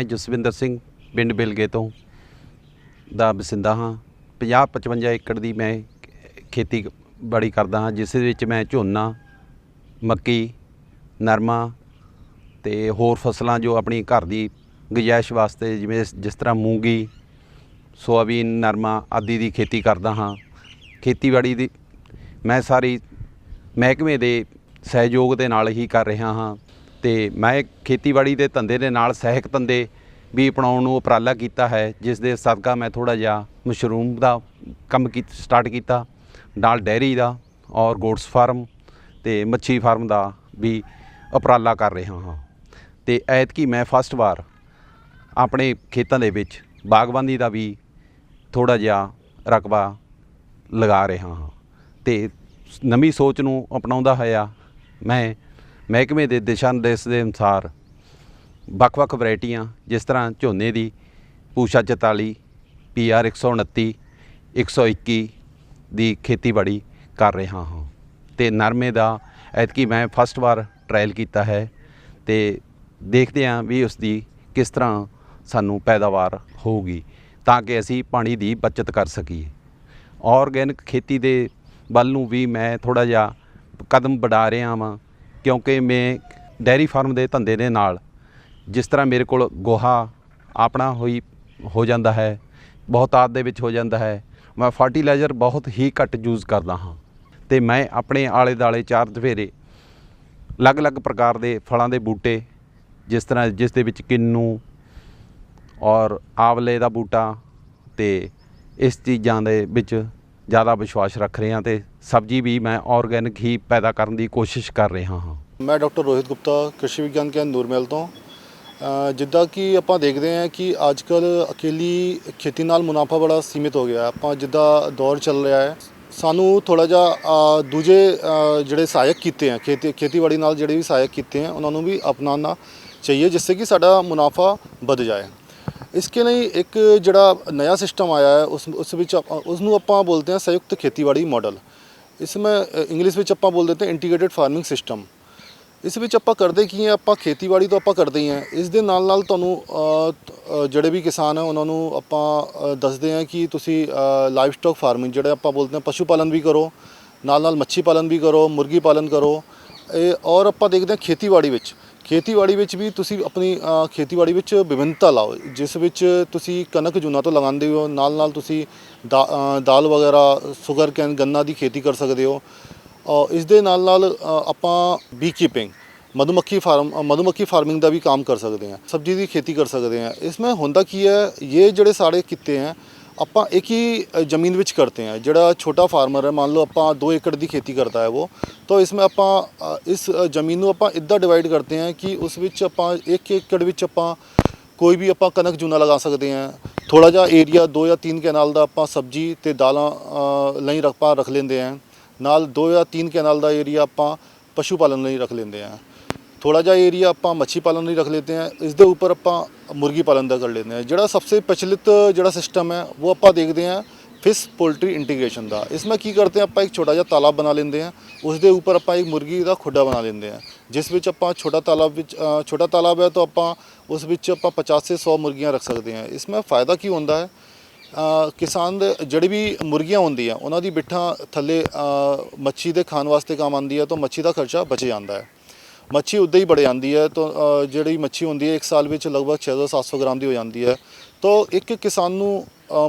ਮੈਂ ਜਸਵਿੰਦਰ ਸਿੰਘ, ਪਿੰਡ ਬਿਲਗੇ ਤੋਂ ਦਾ ਵਸਿੰਦਾ ਹਾਂ। 50 55 ਏਕੜ ਦੀ ਮੈਂ ਖੇਤੀ ਬਾੜੀ ਕਰਦਾ ਹਾਂ, ਜਿਸ ਵਿੱਚ ਮੈਂ ਝੋਨਾ, ਮੱਕੀ, ਨਰਮਾ ਤੇ ਹੋਰ ਫਸਲਾਂ ਜੋ ਆਪਣੀ ਘਰ ਦੀ ਗੁੰਜਾਇਸ਼ ਵਾਸਤੇ ਜਿਵੇਂ ਜਿਸ ਤਰ੍ਹਾਂ ਮੂੰਗੀ, ਸੋਆਬੀਨ, ਨਰਮਾ ਆਦਿ ਦੀ ਖੇਤੀ ਕਰਦਾ ਹਾਂ। ਖੇਤੀਬਾੜੀ ਦੀ ਮੈਂ ਸਾਰੀ ਮਹਿਕਮੇ ਦੇ ਸਹਿਯੋਗ ਦੇ ਨਾਲ ਹੀ ਕਰ ਰਿਹਾ ਹਾਂ। ਤੇ ਮੈਂ ਖੇਤੀਬਾੜੀ ਦੇ ਧੰਦੇ ਦੇ ਨਾਲ ਸਹਿਕ ਧੰਦੇ ਵੀ ਅਪਣਾਉਣ ਨੂੰ ਉਪਰਾਲਾ ਕੀਤਾ ਹੈ, ਜਿਸ ਦੇ ਸਦਕਾ ਮੈਂ ਥੋੜਾ ਜਿਹਾ ਮਸ਼ਰੂਮ ਦਾ ਕੰਮ ਕੀ, ਸਟਾਰਟ ਕੀਤਾ ਨਾਲ ਡੈਰੀ ਦਾ ਔਰ ਗੋਟਸ ਫਾਰਮ ਤੇ ਮੱਛੀ ਫਾਰਮ ਦਾ ਵੀ ਉਪਰਾਲਾ ਕਰ ਰਿਹਾ ਹਾਂ। ਤੇ ਐਤਕੀ ਮੈਂ ਫਸਟ ਵਾਰ ਆਪਣੇ ਖੇਤਾਂ ਦੇ ਵਿੱਚ ਬਾਗਬਾਨੀ ਦਾ ਵੀ ਥੋੜਾ ਜਿਹਾ ਰਕਬਾ ਲਗਾ ਰਿਹਾ ਹਾਂ। ਤੇ ਨਵੀਂ ਸੋਚ ਨੂੰ ਅਪਣਾਉਂਦਾ ਹੋਇਆ ਮੈਂ ਮਹਿਕਮੇ ਦੇ ਦਿਸ਼ਾ ਨਿਰਦੇਸ਼ ਦੇ ਅਨੁਸਾਰ ਵੱਖ-ਵੱਖ ਵੈਰਾਈਟੀਆਂ, ਜਿਸ ਤਰ੍ਹਾਂ ਝੋਨੇ ਦੀ ਪੂਸ਼ਾ 44 ਪੀਆਰ 129 121 ਦੀ ਖੇਤੀਬਾੜੀ ਕਰ ਰਿਹਾ ਹਾਂ। ਤੇ ਨਰਮੇ ਦਾ ਐਤਕੀ ਮੈਂ ਫਸਟ ਵਾਰ ਟ੍ਰਾਇਲ ਕੀਤਾ ਹੈ ਤੇ ਦੇਖਦੇ ਹਾਂ ਵੀ ਉਸ ਦੀ ਕਿਸ ਤਰ੍ਹਾਂ ਸਾਨੂੰ ਪੈਦਾਵਾਰ ਹੋਊਗੀ ਤਾਂ ਕਿ ਅਸੀਂ ਪਾਣੀ ਦੀ ਬਚਤ ਕਰ ਸਕੀਏ। ਆਰਗੈਨਿਕ ਖੇਤੀ ਦੇ ਵੱਲ ਨੂੰ ਵੀ ਮੈਂ ਥੋੜਾ ਜਿਹਾ ਕਦਮ ਵਧਾ ਰਿਹਾ ਹਾਂ ਕਿਉਂਕਿ ਮੈਂ ਡੈਰੀ ਫਾਰਮ ਦੇ ਧੰਦੇ ਦੇ ਨਾਲ ਜਿਸ ਤਰ੍ਹਾਂ ਮੇਰੇ ਕੋਲ ਗੋਹਾ ਆਪਣਾ ਹੋਈ, ਹੋ ਜਾਂਦਾ ਹੈ ਬਹੁਤਾਤ ਦੇ ਵਿੱਚ ਹੋ ਜਾਂਦਾ ਹੈ, ਮੈਂ ਫਰਟੀਲਾਈਜ਼ਰ ਬਹੁਤ ਹੀ ਘੱਟ ਯੂਜ਼ ਕਰਦਾ ਹਾਂ ਤੇ ਮੈਂ ਆਪਣੇ ਆਲੇ ਦਾਲੇ ਚਾਰ ਦਫੇਰੇ ਅਲੱਗ-ਅਲੱਗ ਪ੍ਰਕਾਰ ਦੇ ਫਲਾਂ ਦੇ ਬੂਟੇ, ਜਿਸ ਤਰ੍ਹਾਂ ਜਿਸ ਦੇ ਵਿੱਚ ਕਿੰਨੂ ਔਰ ਆਵਲੇ ਦਾ ਬੂਟਾ ਤੇ ਇਸ ਚੀਜ਼ਾਂ ਦੇ ਵਿੱਚ ਜ਼ਿਆਦਾ ਵਿਸ਼ਵਾਸ ਰੱਖ ਰਹੇ ਹਾਂ ਤੇ ਸਬਜ਼ੀ ਵੀ ਮੈਂ ਆਰਗੈਨਿਕ ਹੀ ਪੈਦਾ ਕਰਨ ਦੀ ਕੋਸ਼ਿਸ਼ ਕਰ ਰਿਹਾ ਹਾਂ। ਮੈਂ ਡਾਕਟਰ ਰੋਹਿਤ ਗੁਪਤਾ, ਕ੍ਰਿਸ਼ੀ ਵਿਗਿਆਨ ਕੇਂਦਰ ਨੂਰਮਹਿਲ ਤੋਂ। ਜਿੱਦਾਂ ਕਿ ਆਪਾਂ ਦੇਖਦੇ ਹਾਂ ਕਿ ਅੱਜ ਕੱਲ ਅਕੇਲੀ ਖੇਤੀ ਨਾਲ ਮੁਨਾਫਾ ਬੜਾ ਸੀਮਿਤ ਹੋ ਗਿਆ। ਆਪਾਂ ਜਿੱਦਾਂ ਦੌਰ ਚੱਲ ਰਿਹਾ ਹੈ, ਸਾਨੂੰ ਥੋੜਾ ਜਿਹਾ ਦੂਜੇ ਜਿਹੜੇ ਸਹਾਇਕ ਕੀਤੇ ਆ, ਖੇਤੀ, ਖੇਤੀਬਾੜੀ ਨਾਲ ਜਿਹੜੇ ਵੀ ਸਹਾਇਕ ਕੀਤੇ ਆ, ਉਹਨਾਂ ਨੂੰ ਵੀ ਅਪਣਾਉਣਾ ਚਾਹੀਏ, ਜਿਸ ਸੇ ਕਿ ਸਾਡਾ ਮੁਨਾਫਾ ਵੱਧ ਜਾਏ। ਇਸਕੇ ਲਈ ਇੱਕ ਜਿਹੜਾ ਨया ਸਿਸਟਮ ਆਇਆ ਹੈ, ਉਸ ਉਸ ਵਿੱਚ ਆਪਾਂ- ਉਸ ਆਪਾਂ ਬੋਲਦੇ ਹਾਂ ਸੰਯੁਕਤ ਖੇਤੀਬਾੜੀ ਮਾਡਲ। ਇਸ ਵਿੱਚ ਇੰਗਲਿਸ਼ ਵਿੱਚ ਆਪਾਂ ਬੋਲ ਦਿੰਦੇ ਹਾਂ ਇੰਟੀਗ੍ਰੇਟਿਡ ਫਾਰਮਿੰਗ ਸਿਸਟਮ ਇਸ ਵਿੱਚ ਆਪਾਂ ਕਰਦੇ ਕੀ ਹੈ, ਆਪਾਂ ਖੇਤੀਬਾੜੀ ਤਾਂ ਆਪਾਂ ਕਰਦੇ ਹੀ ਹਾਂ। ਇਸ ਦੇ ਨਾਲ ਨਾਲ ਤੁਹਾਨੂੰ ਜਿਹੜੇ ਵੀ ਕਿਸਾਨ ਹੈ, ਉਹਨਾਂ ਨੂੰ ਆਪਾਂ ਦੱਸਦੇ ਹਾਂ ਕਿ ਤੁਸੀਂ ਲਾਈਵ ਸਟਾਕ ਫਾਰਮਿੰਗ ਜਿਹੜੇ ਆਪਾਂ ਬੋਲਦੇ ਹਾਂ, ਪਸ਼ੂ ਪਾਲਣ ਵੀ ਕਰੋ, ਨਾਲ ਨਾਲ ਮੱਛੀ ਪਾਲਣ ਵੀ ਕਰੋ, ਮੁਰਗੀ ਪਾਲਣ ਕਰੋ। ਇਹ, ਔਰ ਆਪਾਂ ਦੇਖਦੇ ਹਾਂ ਖੇਤੀਬਾੜੀ ਵਿੱਚ। ਖੇਤੀਬਾੜੀ ਵਿੱਚ ਵੀ ਤੁਸੀਂ ਆਪਣੀ ਖੇਤੀਬਾੜੀ ਵਿੱਚ ਵਿਭਿੰਨਤਾ ਲਾਓ ਜਿਸ ਵਿੱਚ ਤੁਸੀਂ ਕਣਕ ਜੁਨਾ ਤੋਂ ਲਗਾਉਂਦੇ ਹੋ ਨਾਲ ਨਾਲ ਤੁਸੀਂ ਦਾ- ਦਾਲ ਵਗੈਰਾ ਸ਼ੂਗਰ ਕੈਨ ਗੰਨਾ ਦੀ ਖੇਤੀ ਕਰ ਸਕਦੇ ਹੋ। ਅ, ਇਸ ਦੇ ਨਾਲ ਨਾਲ ਆਪਾਂ ਬੀ ਕੀਪਿੰਗ ਮਧੂਮੱਖੀ ਫਾਰਮ ਮਧੂਮੱਖੀ ਫਾਰਮਿੰਗ ਦਾ ਵੀ ਕੰਮ ਕਰ ਸਕਦੇ ਹਾਂ ਸਬਜ਼ੀ ਦੀ ਖੇਤੀ ਕਰ ਸਕਦੇ ਹਾਂ। ਇਸ ਵਿੱਚ ਹੁੰਦਾ ਕੀ ਹੈ ਇਹ ਜਿਹੜੇ ਸਾਡੇ ਕਿੱਤੇ ਹੈ ਆਪਾਂ ਇੱਕ ਹੀ ਅ, ਜ਼ਮੀਨ ਵਿੱਚ ਕਰਤੇ हैं ਜਿਹੜਾ ਛੋਟਾ ਫਾਰਮਰ ਹੈ ਮੰਨ ਲਓ ਆਪਾਂ 2 ਏਕੜ ਦੀ ਖੇਤੀ ਕਰਦਾ ਹੈ ਉਹ ਤਾਂ इसमें ਆਪਾਂ ਅ, ਇਸ ਅ, ਜ਼ਮੀਨ ਨੂੰ ਆਪਾਂ ਇੱਦਾਂ ਡਿਵਾਈਡ ਕਰਦੇ ਹਾਂ ਕਿ ਉਸ ਵਿੱਚ ਆਪਾਂ 1 ਏਕੜ ਵਿੱਚ ਆਪਾਂ ਕੋਈ ਵੀ ਆਪਾਂ ਕਣਕ ਜੂਨਾ ਲਗਾ ਸਕਦੇ ਹਾਂ ਥੋੜਾ ਜਿਹਾ ਏਰੀਆ 2 ਜਾਂ 3 ਕੈਨਾਲ ਦਾ ਆਪਾਂ ਸਬਜ਼ੀ ਤੇ ਦਾਲਾਂ ਅ, ਲਈ ਰਖਪਾ ਰੱਖ ਲੈਂਦੇ ਹਾਂ ਨਾਲ 2 ਜਾਂ 3 ਕੈਨਾਲ ਦਾ ਏਰੀਆ ਆਪਾਂ ਪਸ਼ੂ ਪਾਲਣ ਲਈ ਰੱਖ ਲੈਂਦੇ ਹਾਂ ਥੋੜਾ ਜਿਹਾ ਏਰੀਆ ਆਪਾਂ ਮੱਛੀ ਪਾਲਣ ਲਈ ਰੱਖ ਲੈਂਦੇ ਹਾਂ ਇਸ ਦੇ ਉੱਪਰ ਆਪਾਂ ਮੁਰਗੀ ਪਾਲਣ ਦਾ ਕਰ ਲੈਂਦੇ ਹਾਂ ਜਿਹੜਾ ਸਭ ਤੋਂ ਪ੍ਰਚਲਿਤ ਜਿਹੜਾ ਸਿਸਟਮ ਹੈ ਉਹ ਆਪਾਂ ਦੇਖਦੇ ਹਾਂ ਫਿਸ਼ ਪੋਲਟਰੀ ਇੰਟੀਗ੍ਰੇਸ਼ਨ ਦਾ इसमें ਕੀ ਕਰਤੇ ਹਾਂ ਆਪਾਂ ਇੱਕ ਛੋਟਾ ਜਿਹਾ ਤਾਲਾਬ ਬਣਾ ਲੈਂਦੇ ਹਾਂ ਉਸ ਦੇ ਉੱਪਰ ਆਪਾਂ ਇੱਕ ਮੁਰਗੀ ਦਾ ਖੁੱਡਾ ਬਣਾ ਲੈਂਦੇ ਹਾਂ ਜਿਸ ਵਿੱਚ ਆਪਾਂ ਛੋਟਾ ਤਾਲਾਬ ਵਿੱਚ ਅ, ਛੋਟਾ ਤਾਲਾਬ ਹੈ ਤਾਂ ਆਪਾਂ ਉਸ ਵਿੱਚ ਆਪਾਂ 50 ਸੇ 100 ਮੁਰਗੀਆਂ ਰੱਖ ਸਕਦੇ ਹਾਂ इसमें ਫਾਇਦਾ ਕੀ ਹੁੰਦਾ ਹੈ ਅ, ਕਿਸਾਨ ਦੇ ਜਿਹੜੀ ਵੀ ਮੁਰਗੀਆਂ ਹੁੰਦੀਆਂ ਉਹਨਾਂ ਦੀ ਬਿੱਠਾਂ ਥੱਲੇ ਅ, ਮੱਛੀ ਦੇ ਖਾਣ ਵਾਸਤੇ ਕੰਮ ਆਉਂਦੀ ਹੈ ਤਾਂ ਮੱਛੀ ਦਾ ਖਰਚਾ ਬਚ ਜਾਂਦਾ ਹੈ ਮੱਛੀ ਉੱਦਾਂ ਹੀ ਬੜੇ ਆਉਂਦੀ ਹੈ ਤਾਂ ਜਿਹੜੀ ਮੱਛੀ ਹੁੰਦੀ ਹੈ ਇੱਕ ਸਾਲ ਵਿੱਚ ਲਗਭਗ 600-700 ਗ੍ਰਾਮ ਦੀ ਹੋ ਜਾਂਦੀ ਹੈ। ਤਾਂ ਇੱਕ ਕਿਸਾਨ ਨੂੰ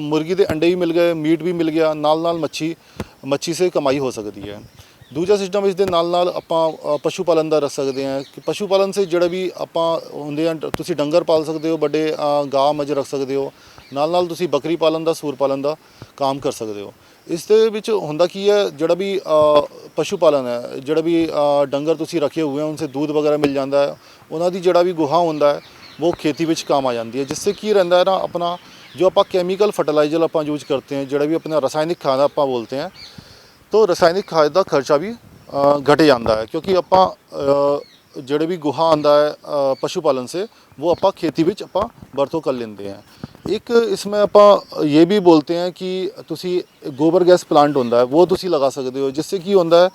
ਮੁਰਗੀ ਦੇ ਅੰਡੇ ਵੀ ਮਿਲ ਗਏ ਮੀਟ ਵੀ ਮਿਲ ਗਿਆ ਨਾਲ ਨਾਲ ਮੱਛੀ ਮੱਛੀ ਸੇ ਕਮਾਈ ਹੋ ਸਕਦੀ ਹੈ। ਦੂਜਾ ਸਿਸਟਮ ਇਸ ਦੇ ਨਾਲ ਨਾਲ ਆਪਾਂ ਪਸ਼ੂ ਪਾਲਣ ਦਾ ਰੱਖ ਸਕਦੇ ਹਾਂ ਕਿ ਪਸ਼ੂ ਪਾਲਣ ਸੇ ਜਿਹੜਾ ਵੀ ਆਪਾਂ ਹੁੰਦੇ ਆ ਤੁਸੀਂ ਡੰਗਰ ਪਾਲ ਸਕਦੇ ਹੋ ਵੱਡੇ ਅ, ਗਾਂ ਮੱਝ ਰੱਖ ਸਕਦੇ ਹੋ। ਨਾਲ ਨਾਲ ਤੁਸੀਂ ਬੱਕਰੀ ਪਾਲਣ ਦਾ ਸੂਰ ਪਾਲਣ ਦਾ ਕੰਮ ਕਰ ਸਕਦੇ ਹੋ। ਇਸ ਦੇ ਵਿੱਚ ਹੁੰਦਾ ਕੀ ਹੈ ਜਿਹੜਾ ਵੀ ਪਸ਼ੂ ਪਾਲਨ ਹੈ ਜਿਹੜਾ ਵੀ ਡੰਗਰ ਤੁਸੀਂ ਰੱਖੇ ਹੋਏ ਹੋ ਉਹਨਾਂ ਸੇ ਦੁੱਧ ਵਗੈਰਾ ਮਿਲ ਜਾਂਦਾ ਹੈ ਉਹਨਾਂ ਦੀ ਜਿਹੜਾ ਵੀ ਗੁਹਾ ਹੁੰਦਾ ਹੈ ਉਹ ਖੇਤੀ ਵਿੱਚ ਕੰਮ ਆ ਜਾਂਦੀ ਹੈ ਜਿਸ ਸੇ ਕੀ ਰਹਿੰਦਾ ਹੈ ਨਾ ਆਪਣਾ जो आप केमिकल फर्टिलाइजर आप यूज करते हैं जोड़ा भी अपना रासायनिक खाद आप बोलते हैं तो रासायनिक खाद का खर्चा भी घट जाता है क्योंकि आप जोड़े भी गुहा आता है पशु पालन से वो आप खेती आप वरतों कर लेंगे हैं एक इसमें ਆਪਾਂ ਇਹ ਵੀ ਬੋਲਤੇ ਹਾਂ ਕਿ ਤੁਸੀਂ ਗੋਬਰ ਗੈਸ ਪਲਾਂਟ ਹੁੰਦਾ ਹੈ, ਉਹ ਤੁਸੀਂ ਲਗਾ ਸਕਦੇ ਹੋ, ਜਿਸ ਸੇ ਕੀ ਹੁੰਦਾ ਹੈ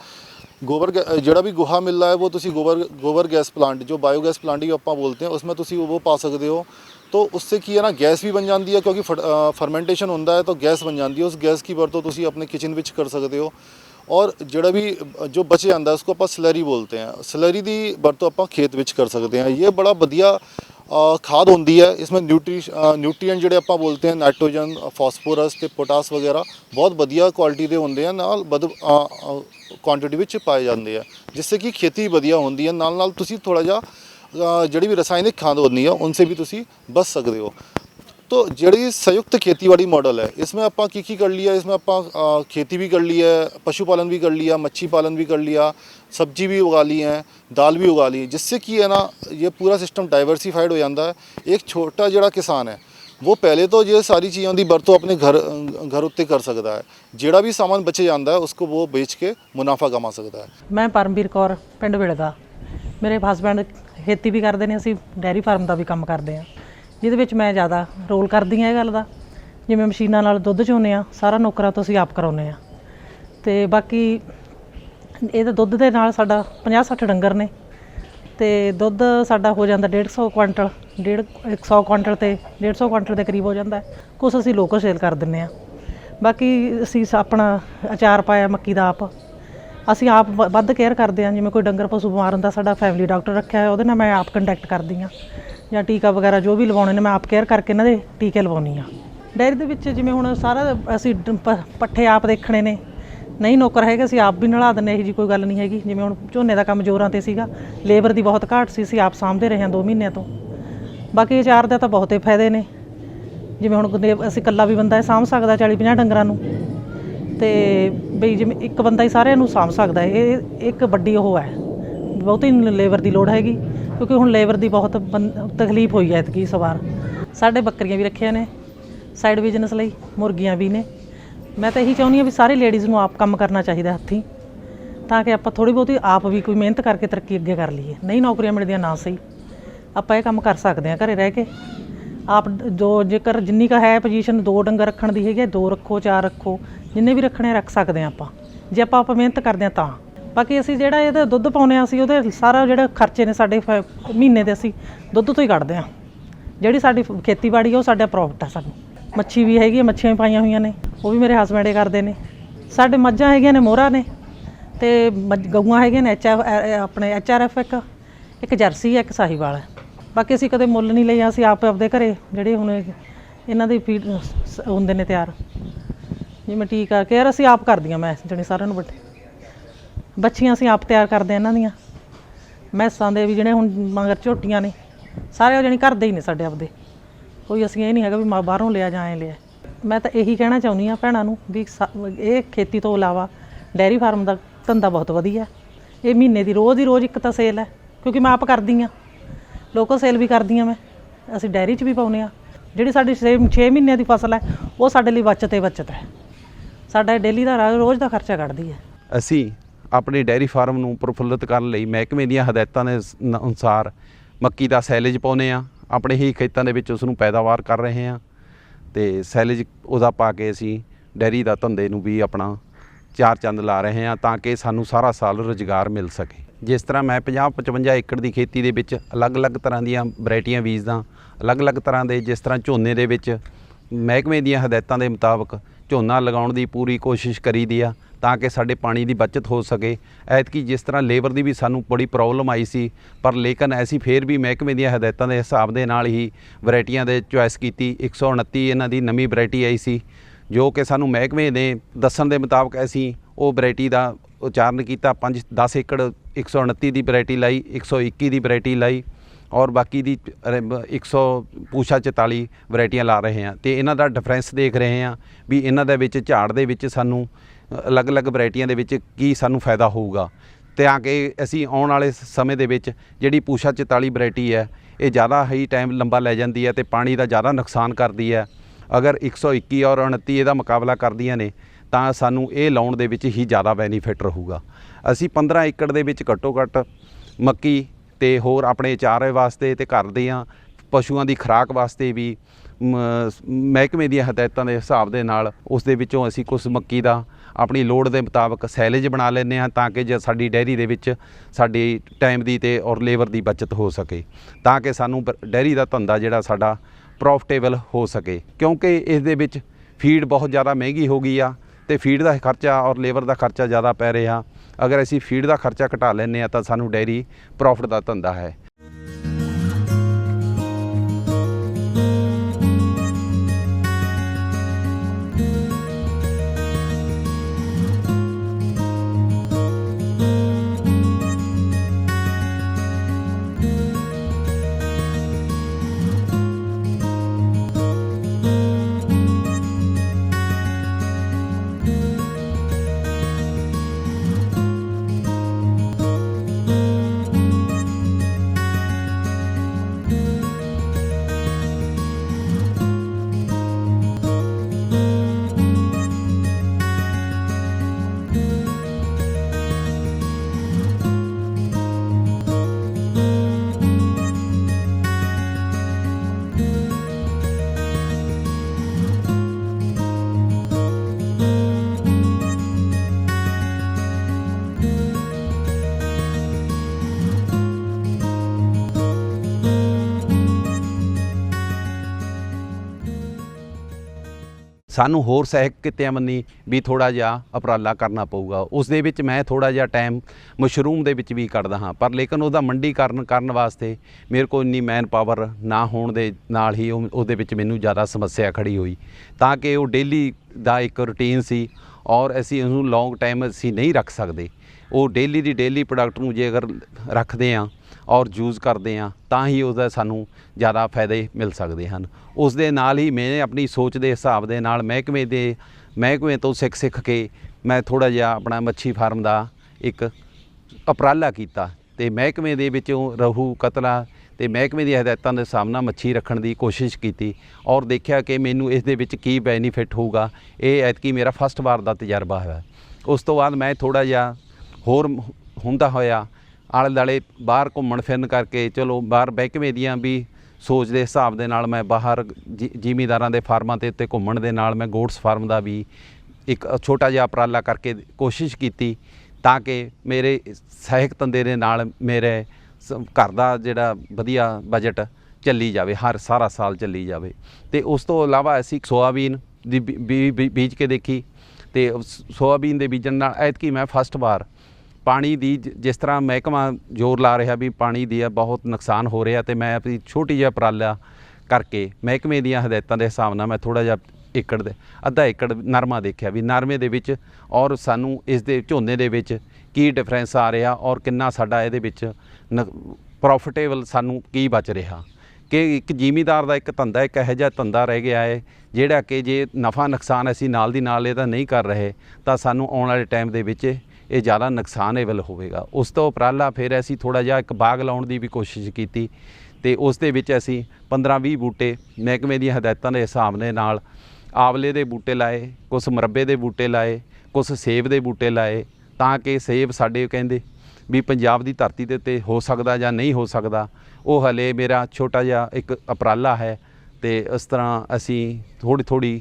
गोबर ਜਿਹੜਾ ਵੀ ਗੋਹਾ ਮਿਲਦਾ ਹੈ, ਉਹ ਤੁਸੀਂ ਗੋਬਰ ਗੋਬਰ ਗੈਸ ਪਲਾਂਟ, ਜੋ ਬਾਇਓਗੈਸ ਪਲਾਂਟ ਹੀ ਆਪਾਂ ਬੋਲਤੇ ਉਸ ਉਸमें ਤੁਸੀਂ ਉਹ ਪਾ ਸਕਦੇ ਹੋ। तो उससे ਕੀ ਹੈ ਨਾ, ਗੈਸ ਵੀ ਬਣ ਜਾਂਦੀ ਹੈ, ਕਿਉਂਕਿ ਫਰਮੈਂਟੇਸ਼ਨ ਹੁੰਦਾ ਹੈ, ਤਾਂ ਗੈਸ ਬਣ ਜਾਂਦੀ ਹੈ, ਉਸ ਗੈਸ ਕੀ ਵਰਤੋਂ ਤੁਸੀਂ ਆਪਣੇ ਕਿਚਨ ਵਿੱਚ ਕਰ ਸਕਦੇ ਹੋ। ਔਰ ਜਿਹੜਾ ਵੀ ਜੋ ਬਚੇ ਆਂਦਾ ਉਸਕੋ ਆਪਾਂ ਸਲਰੀ ਬੋਲਤੇ ਹਾਂ। ਸਲਰੀ ਦੀ ਵਰਤੋਂ ਆਪਾਂ ਖੇਤ ਵਿੱਚ ਕਰ ਸਕਦੇ ਹਾਂ। ਇਹ ਬੜਾ ਵਧੀਆ ਅ, ਖਾਦ ਹੁੰਦੀ ਹੈ ਇਸमें ਨਿਊਟਰੀ ਨਿਊਟ੍ਰੀਐਂਟ ਜਿਹੜੇ ਆਪਾਂ ਬੋਲਤੇ हैं ਨਾਈਟ੍ਰੋਜਨ ਫਾਸਫੋਰਸ ਤੇ ਪੋਟਾਸ ਵਗੈਰਾ ਬਹੁਤ ਵਧੀਆ ਕੁਆਲਿਟੀ ਦੇ ਹੁੰਦੇ ਆ ਨਾਲ ਵੱਧ ਕੁਆਂਟੀਟੀ ਵਿੱਚ ਪਾਏ ਜਾਂਦੇ ਆ ਜਿਸ ਸੇ ਕਿ ਖੇਤੀ ਵਧੀਆ ਹੁੰਦੀ ਹੈ ਨਾਲ ਨਾਲ ਤੁਸੀਂ ਥੋੜਾ ਜਿਹਾ ਜਿਹੜੀ ਵੀ ਰਸਾਇਣਿਕ ਖਾਦ ਹੁੰਦੀ ਹੈ ਉਨਸੇ ਵੀ ਤੁਸੀਂ ਬਚ ਸਕਦੇ ਹੋ। तो ਜਿਹੜੀ संयुक्त खेतीबाड़ी मॉडल है इसमें ਆਪਾਂ ਕੀ ਕੀ ਕਰ ਲਿਆ इसमें ਆਪਾਂ अ, खेती भी कर लिया है पशुपालन भी कर लिया मच्छी पालन भी कर लिया सब्जी भी उगा ली है दाल भी उगा ली है जिससे ਕੀ ਹੈ ਨਾ ਇਹ ਪੂਰਾ ਸਿਸਟਮ ਡਾਈਵਰਸਿਫਾਈਡ ਹੋ ਜਾਂਦਾ ਹੈ ਇੱਕ ਛੋਟਾ ਜਿਹੜਾ ਕਿਸਾਨ ਹੈ ਉਹ ਪਹਿਲੇ ਤੋਂ ਇਹ ਸਾਰੀ ਚੀਜ਼ਾਂ ਦੀ ਵਰਤੋਂ ਆਪਣੇ ਘਰ ਘਰ ਉੱਤੇ ਕਰ ਸਕਦਾ ਹੈ ਜਿਹੜਾ ਵੀ ਸਾਮਾਨ ਬਚੇ ਜਾਂਦਾ ਹੈ ਉਸਕੋ ਉਹ ਵੇਚ ਕੇ ਮੁਨਾਫਾ ਕਮਾ ਸਕਦਾ ਹੈ ਮੈਂ ਪਰਮਵੀਰ ਕੌਰ ਪਿੰਡ ਵਿੜਦਾ ਮੇਰੇ ਹਸਬੰਡ ਖੇਤੀ ਵੀ ਕਰਦੇ ਨੇ ਅਸੀਂ ਡੈਰੀ ਫਾਰਮ ਦਾ ਵੀ ਕੰਮ ਕਰਦੇ ਹਾਂ ਜਿਹਦੇ ਵਿੱਚ ਮੈਂ ਜ਼ਿਆਦਾ ਰੋਲ ਕਰਦੀ ਹਾਂ ਇਹ ਗੱਲ ਦਾ। ਜਿਵੇਂ ਮਸ਼ੀਨਾਂ ਨਾਲ ਦੁੱਧ ਚੋਨੇ ਆ ਸਾਰਾ ਨੌਕਰਾਂ ਤੋਂ ਅਸੀਂ ਆਪ ਕਰਾਉਂਦੇ ਆ ਤੇ ਬਾਕੀ ਇਹਦੇ ਦੁੱਧ ਦੇ ਨਾਲ ਸਾਡਾ 50 60 ਡੰਗਰ ਨੇ। ਤੇ ਦੁੱਧ ਸਾਡਾ ਹੋ ਜਾਂਦਾ 150 ਕੁਆਂਟਲ 1.5 100 ਕੁਆਂਟਲ ਤੇ 150 ਕੁਆਂਟਲ ਦੇ ਕਰੀਬ ਹੋ ਜਾਂਦਾ। ਹੈ ਕੁਛ ਅਸੀਂ ਲੋਕਲ ਸੇਲ ਕਰ ਦਿੰਨੇ ਆ ਬਾਕੀ ਅਸੀਂ ਸ- ਆਪਣਾ ਅਚਾਰ ਪਾਇਆ ਮੱਕੀ ਦਾ ਆਪ। ਅਸੀਂ ਆਪ ਵ- ਵੱਧ ਕੇਅਰ ਕਰਦੇ ਹਾਂ, ਜਿਵੇਂ ਕੋਈ ਡੰਗਰ ਪਸ਼ੂ ਬਿਮਾਰ ਹੁੰਦਾ, ਸਾਡਾ ਫੈਮਿਲੀ ਡਾਕਟਰ ਰੱਖਿਆ ਹੈ ਉਹਦੇ ਨਾਲ ਮੈਂ ਆਪ ਕੰਟੈਕਟ ਕਰਦੀ ਹਾਂ। ਜਾਂ ਟੀਕਾ ਵਗੈਰਾ ਜੋ ਵੀ ਲਵਾਉਣੇ ਨੇ, ਮੈਂ ਆਪ ਕੇਅਰ ਕਰਕੇ ਇਹਨਾਂ ਦੇ ਟੀਕੇ ਲਵਾਉਣੀ ਆ ਡੇਅਰੀ ਦੇ ਵਿੱਚ ਜਿਵੇਂ ਹੁਣ ਸਾਰਾ ਅਸੀਂ ਡ- ਪ- ਪੱਠੇ ਆਪ ਦੇਖਣੇ ਨੇ। ਨਹੀਂ ਨੌਕਰ ਹੈਗੇ, ਅਸੀਂ ਆਪ ਵੀ ਨਲਾ ਦਿੰਦੇ ਇਹੋ ਜੀ ਕੋਈ ਗੱਲ ਨਹੀਂ ਹੈਗੀ। ਜਿਵੇਂ ਹੁਣ ਝੋਨੇ ਦਾ ਕੰਮ ਜ਼ੋਰਾਂ ਤੇ ਸੀਗਾ ਲੇਬਰ ਦੀ ਬਹੁਤ ਘਾਟ ਸੀ, ਅਸੀਂ ਆਪ ਸਾਂਭਦੇ ਰਹੇ ਹਾਂ 2 ਮਹੀਨਿਆਂ ਤੋਂ। ਬਾਕੀ ਅਚਾਰ ਦਾ ਤਾਂ ਬਹੁਤੇ ਫਾਇਦੇ ਨੇ। ਜਿਵੇਂ ਹੁਣ ਗੁੰਦੇ- ਅਸੀਂ ਇਕੱਲਾ ਵੀ ਬੰਦਾ ਇਹ ਸਾਂਭ ਸਕਦਾ 40 50 ਡੰਗਰਾਂ ਨੂੰ। ਤੇ ਬਈ ਜਿਵੇਂ ਇੱਕ ਬੰਦਾ ਹੀ ਸਾਰਿਆਂ ਨੂੰ ਸਾਂਭ ਸਕਦਾ ਹੈ। ਇਹ ਇੱਕ ਵੱਡੀ ਉਹ ਹੈ। ਬਹੁਤੀ ਲੇਬਰ ਦੀ ਲੋੜ ਹੈਗੀ ਕਿਉਂਕਿ ਹੁਣ ਲੇਬਰ ਦੀ ਬਹੁਤ ਬੰ- ਤਕਲੀਫ ਹੋਈ ਹੈ ਇਤਕੀ ਸਵਾਰ ਸਾਡੇ ਬੱਕਰੀਆਂ ਵੀ ਰੱਖੀਆਂ ਨੇ ਸਾਈਡ ਬਿਜ਼ਨਸ ਲਈ ਮੁਰਗੀਆਂ ਵੀ ਨੇ। ਮੈਂ ਤਾਂ ਇਹੀ ਚਾਹੁੰਦੀ ਹਾਂ ਵੀ ਸਾਰੇ ਲੇਡੀਜ਼ ਨੂੰ ਆਪ ਕੰਮ ਕਰਨਾ ਚਾਹੀਦਾ ਹੱਥੀਂ ਤਾਂ ਕਿ ਆਪਾਂ ਥੋੜੀ ਬਹੁਤੀ ਆਪ ਵੀ ਕੋਈ ਮਿਹਨਤ ਕਰਕੇ ਤਰੱਕੀ ਅੱਗੇ ਕਰ ਲਈਏ। ਨਹੀਂ ਨੌਕਰੀਆਂ ਮਿਲਦੀਆਂ ਨਾ ਸਹੀ। ਆਪਾਂ ਇਹ ਕੰਮ ਕਰ ਸਕਦੇ ਹਾਂ ਘਰੇ ਰਹਿ ਕੇ। ਆਪ ਜੋ ਜੇਕਰ ਜਿੰਨੀ ਕਾ ਹੈ ਪੋਜੀਸ਼ਨ ਦੋ ਡੰਗਰ ਰੱਖਣ ਦੀ ਹੈਗੀ ਹੈ, ਦੋ ਰੱਖੋ ਚਾਰ ਰੱਖੋ ਜਿੰਨੇ ਵੀ ਰੱਖਣੇ ਰੱਖ ਸਕਦੇ ਹਾਂ ਆਪਾਂ। ਜੇ ਆਪਾਂ ਆਪ ਮਿਹਨਤ ਕਰਦੇ ਹਾਂ ਤਾਂ। ਬਾਕੀ ਅਸੀਂ ਜਿਹੜਾ ਇਹਦਾ ਦੁੱਧ ਪਾਉਂਦੇ ਹਾਂ, ਅਸੀਂ ਉਹਦੇ ਸਾਰਾ ਜਿਹੜਾ ਖਰਚੇ ਨੇ ਸਾਡੇ ਫ- ਮਹੀਨੇ ਦੇ ਅਸੀਂ ਦੁੱਧ ਤੋਂ ਹੀ ਕੱਢਦੇ ਹਾਂ। ਜਿਹੜੀ ਸਾਡੀ ਖੇਤੀਬਾੜੀ ਉਹ ਸਾਡਾ ਪ੍ਰੋਫਿਟ ਹੈ ਸਾਨੂੰ। ਮੱਛੀ ਵੀ ਹੈਗੀ ਹੈ ਮੱਛੀਆਂ ਵੀ ਪਾਈਆਂ ਹੋਈਆਂ ਨੇ, ਉਹ ਵੀ ਮੇਰੇ ਹਸਬੰਡੇ ਕਰਦੇ ਨੇ। ਸਾਡੇ ਮੱਝਾਂ ਹੈਗੀਆਂ ਨੇ, ਮੋਹਰਾ ਨੇ, ਤੇ ਮੱਝ- ਗਊਆਂ ਹੈਗੀਆਂ ਨੇ ਐਚ ਆਪਣੇ ਐਚ ਆਰ ਐਫ ਇੱਕ ਇੱਕ ਜਰਸੀ ਹੈ ਇੱਕ ਸਾਹੀਵਾਲ ਹੈ ਬਾਕੀ ਅਸੀਂ ਕਦੇ ਮੁੱਲ ਨਹੀਂ ਲਏ ਅਸੀਂ ਆਪ ਆਪਦੇ ਘਰੇ, ਜਿਹੜੇ ਹੁਣ ਇਹਨਾਂ ਦੇ ਫੀਡ ਸ- ਹੁੰਦੇ ਨੇ ਤਿਆਰ। ਜਿਵੇਂ ਟੀਕਾ ਕੇਅਰ ਅਸੀਂ ਆਪ ਕਰਦੀਆਂ ਮੈਂ ਜਣੇ ਸਾਰਿਆਂ ਨੂੰ ਵੱਡੇ ਬੱਚੀਆਂ ਅਸੀਂ ਆਪ ਤਿਆਰ ਕਰਦੇ ਹਾਂ ਇਹਨਾਂ ਦੀਆਂ। ਮੈਸਾਂ ਦੇ ਵੀ ਜਿਹੜੇ ਹੁਣ ਮਗਰ ਝੋਟੀਆਂ ਨੇ, ਸਾਰੇ ਉਹ ਜਾਣੀ ਕਰਦੇ ਹੀ ਨੇ ਸਾਡੇ ਆਪਦੇ। ਕੋਈ ਅਸੀਂ ਇਹ ਨਹੀਂ ਹੈਗਾ ਵੀ ਮਾਂ ਬਾਹਰੋਂ ਲਿਆ ਜਾਂ ਐਂ ਲਿਆ। ਮੈਂ ਤਾਂ ਇਹੀ ਕਹਿਣਾ ਚਾਹੁੰਦੀ ਆ ਭੈਣਾਂ ਨੂੰ ਵੀ ਸਾ- ਇਹ ਖੇਤੀ ਤੋਂ ਇਲਾਵਾ ਡੈਰੀ ਫਾਰਮ ਦਾ ਧੰਦਾ ਬਹੁਤ ਵਧੀਆ। ਇਹ ਮਹੀਨੇ ਦੀ ਰੋਜ਼ ਹੀ ਰੋਜ਼ ਇੱਕ ਤਾਂ ਸੇਲ ਹੈ, ਕਿਉਂਕਿ ਮੈਂ ਆਪ ਕਰਦੀ ਆ। ਲੋਕਲ ਸੇਲ ਵੀ ਕਰਦੀ ਆ ਮੈਂ, ਅਸੀਂ ਡੈਰੀ 'ਚ ਵੀ ਪਾਉਨੇ ਆ। ਜਿਹੜੀ ਸਾਡੀ 6 ਮਹੀਨਿਆਂ ਦੀ ਫਸਲ ਹੈ, ਉਹ ਸਾਡੇ ਲਈ ਬਚਤ ਹੈ ਬਚਤ ਹੈ। ਸਾਡਾ ਡੇਲੀ ਦਾ ਰਾ- ਰੋਜ਼ ਦਾ ਖਰਚਾ ਕੱਢਦੀ ਹੈ। ਅਸੀਂ ਆਪਣੇ ਡੈਰੀ ਫਾਰਮ ਨੂੰ ਪ੍ਰਫੁੱਲਤ ਕਰਨ ਲਈ ਮਹਿਕਮੇ ਦੀਆਂ ਹਦਾਇਤਾਂ ਦੇ ਸ- ਨ- ਅਨੁਸਾਰ ਮੱਕੀ ਦਾ ਸੈਲੇਜ ਪਾਉਨੇ ਆ ਆਪਣੇ ਹੀ ਖੇਤਾਂ ਦੇ ਵਿੱਚ ਉਸ ਨੂੰ ਪੈਦਾਵਾਰ ਕਰ ਰਹੇ ਆ ਤੇ ਸੈਲੇਜ ਉਹਦਾ ਪਾ ਕੇ ਅਸੀਂ ਡੈਰੀ ਦਾ ਧੰਦੇ ਨੂੰ ਵੀ ਆਪਣਾ ਚਾਰ ਚੰਦ ਲਾ ਰਹੇ ਆ ਤਾਂ ਕਿ ਸਾਨੂੰ ਸਾਰਾ ਸਾਲ ਰੁਜ਼ਗਾਰ ਮਿਲ ਸਕੇ। ਜਿਸ ਤਰ੍ਹਾਂ ਮੈਂ 50 55 ਏਕੜ ਦੀ ਖੇਤੀ ਦੇ ਵਿੱਚ ਅਲੱਗ-ਅਲੱਗ ਤਰ੍ਹਾਂ ਦੀਆਂ ਵੈਰਾਈਟੀਆਂ ਬੀਜਦਾ, ਅਲੱਗ-ਅਲੱਗ ਤਰ੍ਹਾਂ ਦੇ ਜਿਸ ਤਰ੍ਹਾਂ ਝੋਨੇ ਦੇ ਵਿੱਚ ਮਹਿਕਮੇ ਦੀਆਂ ਹਦਾਇਤਾਂ ਦੇ ਮੁਤਾਬਕ ਝੋਨਾ ਲਗਾਉਣ ਦੀ ਪੂਰੀ ਕੋਸ਼ਿਸ਼ ਕਰੀਦੀ ਆ ਤਾਂ ਕਿ ਸਾਡੇ ਪਾਣੀ ਦੀ ਬਚਤ ਹੋ ਸਕੇ। ਐਤਕੀ ਜਿਸ ਤਰ੍ਹਾਂ ਲੇਬਰ ਦੀ ਵੀ ਸਾਨੂੰ ਬੜੀ ਪ੍ਰੋਬਲਮ ਆਈ ਸੀ, ਪਰ ਲੇਕਿਨ ਅਸੀਂ ਫੇਰ ਵੀ ਮਹਿਕਮੇ ਦੀਆਂ ਹਦਾਇਤਾਂ ਦੇ ਹਿਸਾਬ ਦੇ ਨਾਲ ਹੀ ਵੈਰਾਈਟੀਆਂ ਦੇ ਚੁਆਇਸ ਕੀਤੀ। 129 ਇਹਨਾਂ ਦੀ ਨਵੀਂ ਵੈਰਾਈਟੀ ਆਈ ਸੀ, ਜੋ ਕਿ ਸਾਨੂੰ ਮਹਿਕਮੇ ਨੇ ਦੱਸਣ ਦੇ ਮੁਤਾਬਕ ਅਸੀਂ ਉਹ ਵੈਰਾਈਟੀ ਦਾ ਉਚਾਰਨ ਕੀਤਾ। 5 10 ਏਕੜ 129 ਦੀ ਵੈਰਾਈਟੀ ਲਾਈ 121 ਦੀ ਵੈਰਾਈਟੀ ਲਾਈ। ਔਰ ਬਾਕੀ ਦੀ ਅਰੇ, ਬ- 100 ਪੂਸ਼ਾ 44 ਵੈਰਾਈਟੀਆਂ ਲਾ ਰਹੇ ਹਾਂ। ਤੇ ਇਹਨਾਂ ਦਾ ਡਿਫਰੈਂਸ ਦੇਖ ਰਹੇ ਹਾਂ ਵੀ ਇਹਨਾਂ ਦੇ ਵਿੱਚ ਝਾੜ ਦੇ ਵਿੱਚ ਸਾਨੂੰ ਅਲੱਗ-ਅਲੱਗ ਵੈਰਾਈਟੀਆਂ ਦੇ ਵਿੱਚ ਕੀ ਸਾਨੂੰ ਫਾਇਦਾ ਹੋਊਗਾ। ਤਾਂ ਕਿ ਅਸੀਂ ਆਉਣ ਵਾਲੇ ਸਮੇਂ ਦੇ ਵਿੱਚ ਜਿਹੜੀ ਪੂਸ਼ਾ 44 ਵੈਰਾਈਟੀ ਹੈ, ਇਹ ਜ਼ਿਆਦਾ ਹੀ ਟਾਈਮ ਲੰਬਾ ਲੈ ਜਾਂਦੀ ਹੈ ਤੇ ਪਾਣੀ ਦਾ ਜ਼ਿਆਦਾ ਨੁਕਸਾਨ ਕਰਦੀ ਹੈ। ਅਗਰ 121 ਔਰ 29 ਇਹਦਾ ਮੁਕਾਬਲਾ ਕਰਦੀਆਂ ਨੇ, ਤਾਂ ਸਾਨੂੰ ਇਹ ਲਾਉਣ ਦੇ ਵਿੱਚ ਹੀ ਜ਼ਿਆਦਾ ਬੈਨੀਫਿਟ ਰਹੂਗਾ। ਅਸੀਂ 15 ਏਕੜ ਦੇ ਵਿੱਚ ਘੱਟੋ ਘੱਟ ਮੱਕੀ ਤੇ ਹੋਰ ਆਪਣੇ ਚਾਰੇ ਵਾਸਤੇ ਤੇ ਘਰ ਦੀਆਂ ਪਸ਼ੂਆਂ ਦੀ ਖੁਰਾਕ ਵਾਸਤੇ ਵੀ ਮ, ਮਹਿਕਮੇ ਦੀਆਂ ਹਦਾਇਤਾਂ ਦੇ ਹਿਸਾਬ ਦੇ ਨਾਲ ਉਸ ਦੇ ਵਿੱਚੋਂ ਅਸੀਂ ਕੁਝ ਮੱਕੀ ਦਾ ਆਪਣੀ ਲੋੜ ਦੇ ਮੁਤਾਬਕ ਸੈਲੇਜ ਬਣਾ ਲੈਂਦੇ ਹਾਂ ਤਾਂ ਕਿ ਜੇ ਸਾਡੀ ਡੈਰੀ ਦੇ ਵਿੱਚ ਸਾਡੀ ਟਾਈਮ ਦੀ ਤੇ ਔਰ ਲੇਬਰ ਦੀ ਬਚਤ ਹੋ ਸਕੇ ਤਾਂ ਕਿ ਸਾਨੂੰ ਬ- ਡੈਰੀ ਦਾ ਧੰਦਾ ਜਿਹੜਾ ਸਾਡਾ ਪ੍ਰੋਫਿਟੇਬਲ ਹੋ ਸਕੇ। ਕਿਉਂਕਿ ਇਸ ਦੇ ਵਿੱਚ ਫੀਡ ਬਹੁਤ ਜ਼ਿਆਦਾ ਮਹਿੰਗੀ ਹੋ ਗਈ ਆ ਤੇ ਫੀਡ ਦਾ ਖਰਚਾ ਔਰ ਲੇਬਰ ਦਾ ਖਰਚਾ ਜ਼ਿਆਦਾ ਪੈ ਰਿਹਾ। ਅਗਰ ਅਸੀਂ ਫੀਡ ਦਾ ਖਰਚਾ ਘਟਾ ਲੈਂਦੇ ਆ ਤਾਂ ਸਾਨੂੰ ਡੈਰੀ ਪ੍ਰੋਫਿਟ ਦਾ ਧੰਦਾ ਹੈ। ਸਾਨੂੰ ਹੋਰ ਸਹਾਇਕ ਕਿੱਤਿਆਂ ਮੰਨੀ ਵੀ ਥੋੜਾ ਜਿਹਾ ਉਪਰਾਲਾ ਕਰਨਾ ਪਊਗਾ। ਉਸ ਦੇ ਵਿੱਚ ਮੈਂ ਥੋੜਾ ਜਿਹਾ ਟਾਈਮ ਮਸ਼ਰੂਮ ਦੇ ਵਿੱਚ ਵੀ ਕੱਢਦਾ ਹਾਂ। ਪਰ ਲੇਕਿਨ ਉਹਦਾ ਮੰਡੀਕਰਨ ਕਰਨ ਵਾਸਤੇ ਮੇਰੇ ਕੋਲ ਇੰਨੀ ਮੈਨ ਪਾਵਰ ਨਾ ਹੋਣ ਦੇ ਨਾਲ ਹੀ ਉਹ- ਉਹਦੇ ਵਿੱਚ ਮੈਨੂੰ ਜ਼ਿਆਦਾ ਸਮੱਸਿਆ ਖੜੀ ਹੋਈ। ਤਾਂ ਕਿ ਉਹ ਡੇਲੀ ਦਾ ਇੱਕ ਰੁਟੀਨ ਸੀ ਔਰ ਅਸੀਂ ਉਹਨੂੰ ਲੌਂਗ ਟਾਈਮ ਅਸੀਂ ਨਹੀਂ ਰੱਖ ਸਕਦੇ। ਉਹ ਡੇਲੀ ਦੀ ਡੇਲੀ ਪ੍ਰੋਡਕਟ ਨੂੰ ਜੇ ਅਗਰ ਰੱਖਦੇ ਹਾਂ ਔਰ ਯੂਜ਼ ਕਰਦੇ ਹਾਂ, ਤਾਂ ਹੀ ਉਹਦਾ ਸਾਨੂੰ ਜ਼ਿਆਦਾ ਫਾਇਦੇ ਮਿਲ ਸਕਦੇ ਹਨ। ਉਸ ਦੇ ਨਾਲ ਹੀ ਮੈਂ ਆਪਣੀ ਸੋਚ ਦੇ ਹਿਸਾਬ ਦੇ ਨਾਲ ਮਹਿਕਮੇ ਦੇ ਮਹਿਕਮੇ ਤੋਂ ਸਿੱਖ ਸਿੱਖ ਕੇ ਮੈਂ ਥੋੜਾ ਜਿਹਾ ਆਪਣਾ ਮੱਛੀ ਫਾਰਮ ਦਾ ਇੱਕ ਉਪਰਾਲਾ ਕੀਤਾ ਤੇ ਮਹਿਕਮੇ ਦੇ ਵਿੱਚੋਂ ਰਹੂ, ਕਤਲਾ ਤੇ ਮਹਿਕਮੇ ਦੀ ਹਦਾਇਤਾਂ ਦੇ ਸਾਹਮਣਾ ਮੱਛੀ ਰੱਖਣ ਦੀ ਕੋਸ਼ਿਸ਼ ਕੀਤੀ ਔਰ ਦੇਖਿਆ ਕਿ ਮੈਨੂੰ ਇਸ ਦੇ ਵਿੱਚ ਕੀ ਬੈਨੀਫਿਟ ਹੋਊਗਾ। ਇਹ ਐਤਕੀ ਮੇਰਾ ਫਸਟ ਵਾਰ ਦਾ ਤਜਰਬਾ ਹੈ ਉਸ ਤੋਂ ਬਾਅਦ ਮੈਂ ਥੋੜਾ ਜਿਹਾ ਹੋਰ ਹੁੰਦਾ ਹੋਇਆ ਆਲੇ ਦਾਲੇ ਬਾਹਰ ਘੁੰਮਣ ਫਿਰਨ ਕਰਕੇ ਚਲੋ ਬਾਹਰ ਮਹਿਕਮੇ ਦੀਆਂ ਵੀ ਸੋਚ ਦੇ ਹਿਸਾਬ ਦੇ ਨਾਲ ਮੈਂ ਬਾਹਰ ਜ਼ਿ- ਜ਼ਿਮੀਂਦਾਰਾਂ ਦੇ ਫਾਰਮਾਂ ਤੇ ਉੱਤੇ ਘੁੰਮਣ ਦੇ ਨਾਲ ਮੈਂ ਗੋਟਸ ਫਾਰਮ ਦਾ ਵੀ ਇੱਕ ਛੋਟਾ ਜਿਹਾ ਉਪਰਾਲਾ ਕਰਕੇ ਕੋਸ਼ਿਸ਼ ਕੀਤੀ ਤਾਂ ਕਿ ਮੇਰੇ ਸਹਾਇਕ ਧੰਦੇ ਦੇ ਨਾਲ ਮੇਰੇ ਸ- ਘਰ ਦਾ ਜਿਹੜਾ ਵਧੀਆ ਬਜਟ ਚੱਲੀ ਜਾਵੇ, ਹਰ ਸਾਰਾ ਸਾਲ ਚੱਲੀ ਜਾਵੇ। ਤੇ ਉਸ ਤੋਂ ਇਲਾਵਾ ਅਸੀਂ ਸੋਆਬੀਨ ਦੀ ਬੀ- ਬੀ- ਬੀ- ਬੀਜ ਕੇ ਦੇਖੀ ਤੇ ਉਸ ਸੋਆਬੀਨ ਦੇ ਬੀਜਣ ਨਾਲ ਐਤਕੀ ਮੈਂ ਫਸਟ ਵਾਰ ਪਾਣੀ ਦੀ ਜ- ਜਿਸ ਤਰ੍ਹਾਂ ਮਹਿਕਮਾ ਜ਼ੋਰ ਲਾ ਰਿਹਾ ਵੀ ਪਾਣੀ ਦੀ ਆ ਬਹੁਤ ਨੁਕਸਾਨ ਹੋ ਰਿਹਾ ਤੇ ਮੈਂ ਆਪਣੀ ਛੋਟੀ ਜਿਹਾ ਉਪਰਾਲਾ ਕਰਕੇ ਮਹਿਕਮੇ ਦੀਆਂ ਹਦਾਇਤਾਂ ਦੇ ਹਿਸਾਬ ਨਾਲ ਮੈਂ ਥੋੜਾ ਜਿਹਾ ਏਕੜ ਦੇ, ਅੱਧਾ ਏਕੜ ਨਰਮਾ ਦੇਖਿਆ ਵੀ ਨਰਮੇ ਦੇ ਵਿੱਚ ਔਰ ਸਾਨੂੰ ਇਸ ਦੇ ਝੋਨੇ ਦੇ ਵਿੱਚ ਕੀ ਡਿਫਰੈਂਸ ਆ ਰਿਹਾ ਔਰ ਕਿੰਨਾ ਸਾਡਾ ਇਹਦੇ ਵਿੱਚ ਪ੍ਰੋਫਿਟੇਬਲ ਸਾਨੂੰ ਕੀ ਬਚ ਰਿਹਾ। ਕਿ ਇੱਕ ਜ਼ਿਮੀਦਾਰ ਦਾ ਇੱਕ ਧੰਦਾ, ਇੱਕ ਇਹੋ ਜਿਹਾ ਧੰਦਾ ਰਹਿ ਗਿਆ ਹੈ ਜਿਹੜਾ ਕਿ ਜੇ ਨਫਾ ਨੁਕਸਾਨ ਅਸੀਂ ਨਾਲ ਦੀ ਨਾਲ ਇਹਦਾ ਨਹੀਂ ਕਰ ਰਹੇ, ਤਾਂ ਸਾਨੂੰ ਆਉਣ ਵਾਲੇ ਟਾਈਮ ਦੇ ਵਿੱਚ ਇਹ ਜ਼ਿਆਦਾ ਨੁਕਸਾਨੇਬਲ ਹੋਵੇਗਾ। ਉਸ ਤੋਂ ਉਪਰਾਲਾ ਫਿਰ ਅਸੀਂ ਥੋੜਾ ਜਿਹਾ ਇੱਕ ਬਾਗ ਲਾਉਣ ਦੀ ਵੀ ਕੋਸ਼ਿਸ਼ ਕੀਤੀ ਤੇ ਉਸ ਦੇ ਵਿੱਚ ਅਸੀਂ 15-20 ਬੂਟੇ ਮਹਿਕਮੇ ਦੀਆਂ ਹਦਾਇਤਾਂ ਦੇ ਹਿਸਾਬ ਦੇ ਨਾਲ ਆਵਲੇ ਦੇ ਬੂਟੇ ਲਾਏ ਕੁਝ ਮੁਰੱਬੇ ਦੇ ਬੂਟੇ ਲਾਏ ਕੁਝ ਸੇਬ ਦੇ ਬੂਟੇ ਲਾਏ ਤਾਂ ਕਿ ਸੇਬ ਸਾਡੇ ਕਹਿੰਦੇ ਵੀ ਪੰਜਾਬ ਦੀ ਧਰਤੀ ਦੇ ਉੱਤੇ ਹੋ ਸਕਦਾ ਜਾਂ ਨਹੀਂ ਹੋ ਸਕਦਾ, ਉਹ ਹਲੇ ਮੇਰਾ ਛੋਟਾ ਜਿਹਾ ਇੱਕ ਉਪਰਾਲਾ ਹੈ ਤੇ ਇਸ ਤਰ੍ਹਾਂ ਅਸੀਂ ਥੋੜੀ ਥੋੜੀ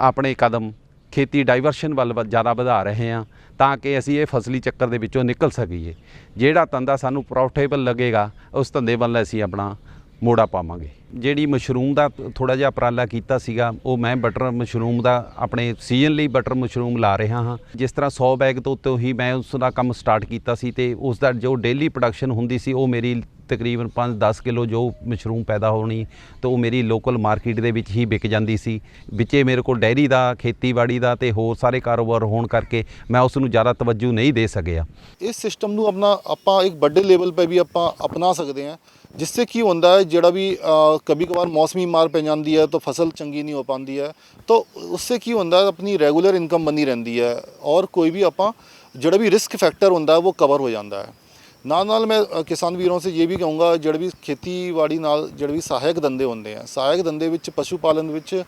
ਆਪਣੇ ਕਦਮ ਖੇਤੀ ਡਾਈਵਰਸ਼ਨ ਵੱਲ ਵ- ਜ਼ਿਆਦਾ ਵਧਾ ਰਹੇ ਹਾਂ ਤਾਂ ਕਿ ਅਸੀਂ ਇਹ ਫਸਲੀ ਚੱਕਰ ਦੇ ਵਿੱਚੋਂ ਨਿਕਲ ਸਕੀਏ। ਜਿਹੜਾ ਧੰਦਾ ਸਾਨੂੰ ਪ੍ਰੋਫਿਟੇਬਲ ਲੱਗੇਗਾ, ਉਸ ਧੰਦੇ ਵੱਲ ਅਸੀਂ ਆਪਣਾ ਮੋੜਾ ਪਾਵਾਂਗੇ। ਜਿਹੜੀ ਮਸ਼ਰੂਮ ਦਾ ਥੋੜਾ ਜਿਹਾ ਉਪਰਾਲਾ ਕੀਤਾ ਸੀਗਾ ਉਹ ਮੈਂ ਬਟਰ ਮਸ਼ਰੂਮ ਦਾ ਆਪਣੇ ਸੀਜ਼ਨ ਲਈ ਬਟਰ ਮਸ਼ਰੂਮ ਲਾ ਰਿਹਾ ਹਾਂ। ਜਿਸ ਤਰ੍ਹਾਂ 100 ਬੈਗ ਤੋਂ ਉੱਤੇ ਹੀ ਮੈਂ ਉਸ ਦਾ ਕੰਮ ਸਟਾਰਟ ਕੀਤਾ ਸੀ ਤੇ ਉਸ ਦਾ ਜੋ ਡੇਲੀ ਪ੍ਰੋਡਕਸ਼ਨ ਹੁੰਦੀ ਸੀ ਉਹ ਮੇਰੀ ਤਕਰੀਬਨ 5-10 ਕਿਲੋ ਜੋ ਮਸ਼ਰੂਮ ਪੈਦਾ ਹੋਣੀ ਤਾਂ ਉਹ ਮੇਰੀ ਲੋਕਲ ਮਾਰਕੀਟ ਦੇ ਵਿੱਚ ਹੀ ਵਿਕ ਜਾਂਦੀ ਸੀ। ਵਿੱਚੇ ਮੇਰੇ ਕੋਲ ਡੈਰੀ ਦਾ ਖੇਤੀਬਾੜੀ ਦਾ ਤੇ ਹੋਰ ਸਾਰੇ ਕਾਰੋਬਾਰ ਹੋਣ ਕਰਕੇ ਮੈਂ ਉਸ ਨੂੰ ਜ਼ਿਆਦਾ ਤਵੱਜੂ ਨਹੀਂ ਦੇ ਸਕਿਆ। ਇਸ ਸਿਸਟਮ ਨੂੰ ਆਪਣਾ ਆਪਾਂ ਇੱਕ ਵੱਡੇ ਲੈਵਲ 'ਤੇ ਵੀ ਆਪਾਂ ਅਪਣਾ ਸਕਦੇ ਹਾਂ। ਜਿਸ 'ਤੇ ਕੀ ਹੁੰਦਾ ਹੈ ਜਿਹੜਾ ਵੀ कभार मौसमी ਮੌਸਮੀ ਮਾਰ ਪੈ ਜਾਂਦੀ ਹੈ ਤਾਂ ਫਸਲ ਚੰਗੀ ਨਹੀਂ ਹੋ है। ਹੈ ਤਾਂ ਉਸ 'ਤੇ ਕੀ ਹੁੰਦਾ ਆਪਣੀ ਰੈਗੂਲਰ ਇਨਕਮ रहती ਰਹਿੰਦੀ ਹੈ ਔਰ ਕੋਈ ਵੀ ਆਪਾਂ ਜਿਹੜਾ ਵੀ ਰਿਸਕ ਫੈਕਟਰ ਹੁੰਦਾ ਉਹ ਕਵਰ ਹੋ ਜਾਂਦਾ ਹੈ ਨਾਲ ਨਾਲ ਮੈਂ ਕਿਸਾਨ ਵੀਰਾਂ ਸੇ ਇਹ ਵੀ ਕਹੂੰਗਾ ਜਿਹੜੇ ਵੀ ਖੇਤੀਬਾੜੀ ਨਾਲ ਜਿਹੜੇ ਵੀ ਸਹਾਇਕ ਦੰਦੇ ਹੁੰਦੇ ਆ ਸਹਾਇਕ ਦੰਦੇ ਵਿੱਚ ਪਸ਼ੂ ਪਾਲਨ ਵਿੱਚ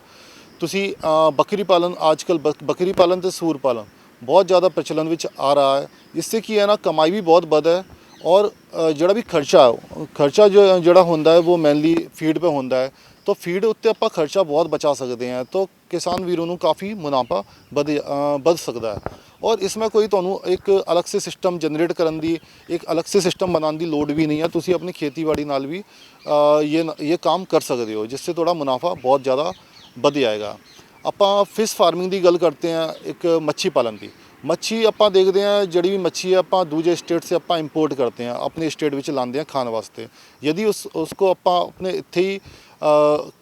ਤੁਸੀਂ ਬੱਕਰੀ ਪਾਲਨ ਅੱਜਕੱਲ ਬੱਕਰੀ ਪਾਲਨ ਤੇ ਸੂਰ ਪਾਲਨ ਬਹੁਤ ਜ਼ਿਆਦਾ ਪ੍ਰਚਲਨ ਵਿੱਚ ਆ ਰਹਾ ਹੈ ਇਸ 'ਤੇ ਕੀ ਹੈ ਨਾ ਕਮਾਈ ਵੀ ਬਹੁਤ ਵੱਧ ਹੈ ਔਰ ਜਿਹੜਾ ਵੀ ਖਰਚਾ ਖਰਚਾ ਜੋ ਜਿਹੜਾ ਹੁੰਦਾ ਹੈ ਉਹ ਮੇਨਲੀ ਫੀਡ पे ਹੁੰਦਾ ਹੈ। ਤਾਂ ਫੀਡ ਉੱਤੇ ਆਪਾਂ ਖਰਚਾ ਬਹੁਤ ਬਚਾ ਸਕਦੇ ਹਾਂ। ਤਾਂ ਕਿਸਾਨ ਵੀਰੋਂ ਨੂੰ ਕਾਫੀ ਮੁਨਾਫਾ ਵਧ ਅ, ਵੱਧ ਸਕਦਾ ਹੈ। ਔਰ ਇਸमें ਕੋਈ ਤੁਹਾਨੂੰ ਇੱਕ ਅਲੱਗ ਸੇ ਸਿਸਟਮ ਜਨਰੇਟ ਕਰਨ ਦੀ ਇੱਕ ਅਲੱਗ ਸੇ ਸਿਸਟਮ ਬਣਾਉਣ ਦੀ ਲੋੜ ਵੀ ਨਹੀਂ ਹੈ। ਤੁਸੀਂ ਆਪਣੀ ਖੇਤੀਬਾੜੀ ਨਾਲ ਵੀ ਅ, ਇਹ ਇਹ ਕੰਮ ਕਰ ਸਕਦੇ ਹੋ ਜਿਸ ਸੇ ਤੁਹਾਡਾ ਮੁਨਾਫਾ ਬਹੁਤ ਜ਼ਿਆਦਾ ਵਧ ਜਾਏਗਾ ਆਪਾਂ ਫਿਸ਼ ਫਾਰਮਿੰਗ ਦੀ ਗੱਲ ਕਰਦੇ ਹਾਂ ਇੱਕ ਮੱਛੀ ਪਾਲਣ ਦੀ। ਮੱਛੀ ਆਪਾਂ ਦੇਖਦੇ ਹਾਂ, ਜਿਹੜੀ ਵੀ ਮੱਛੀ ਹੈ ਆਪਾਂ ਦੂਜੇ ਸਟੇਟ ਸੇ ਆਪਾਂ ਇੰਪੋਰਟ ਕਰਤੇ ਹਾਂ, ਆਪਣੇ ਸਟੇਟ ਵਿੱਚ ਲਾਉਂਦੇ ਹਾਂ ਖਾਣ ਵਾਸਤੇ। ਯਦੀ ਉਸ, ਉਸਕੋ ਆਪਾਂ ਆਪਣੇ ਇੱਥੇ ਹੀ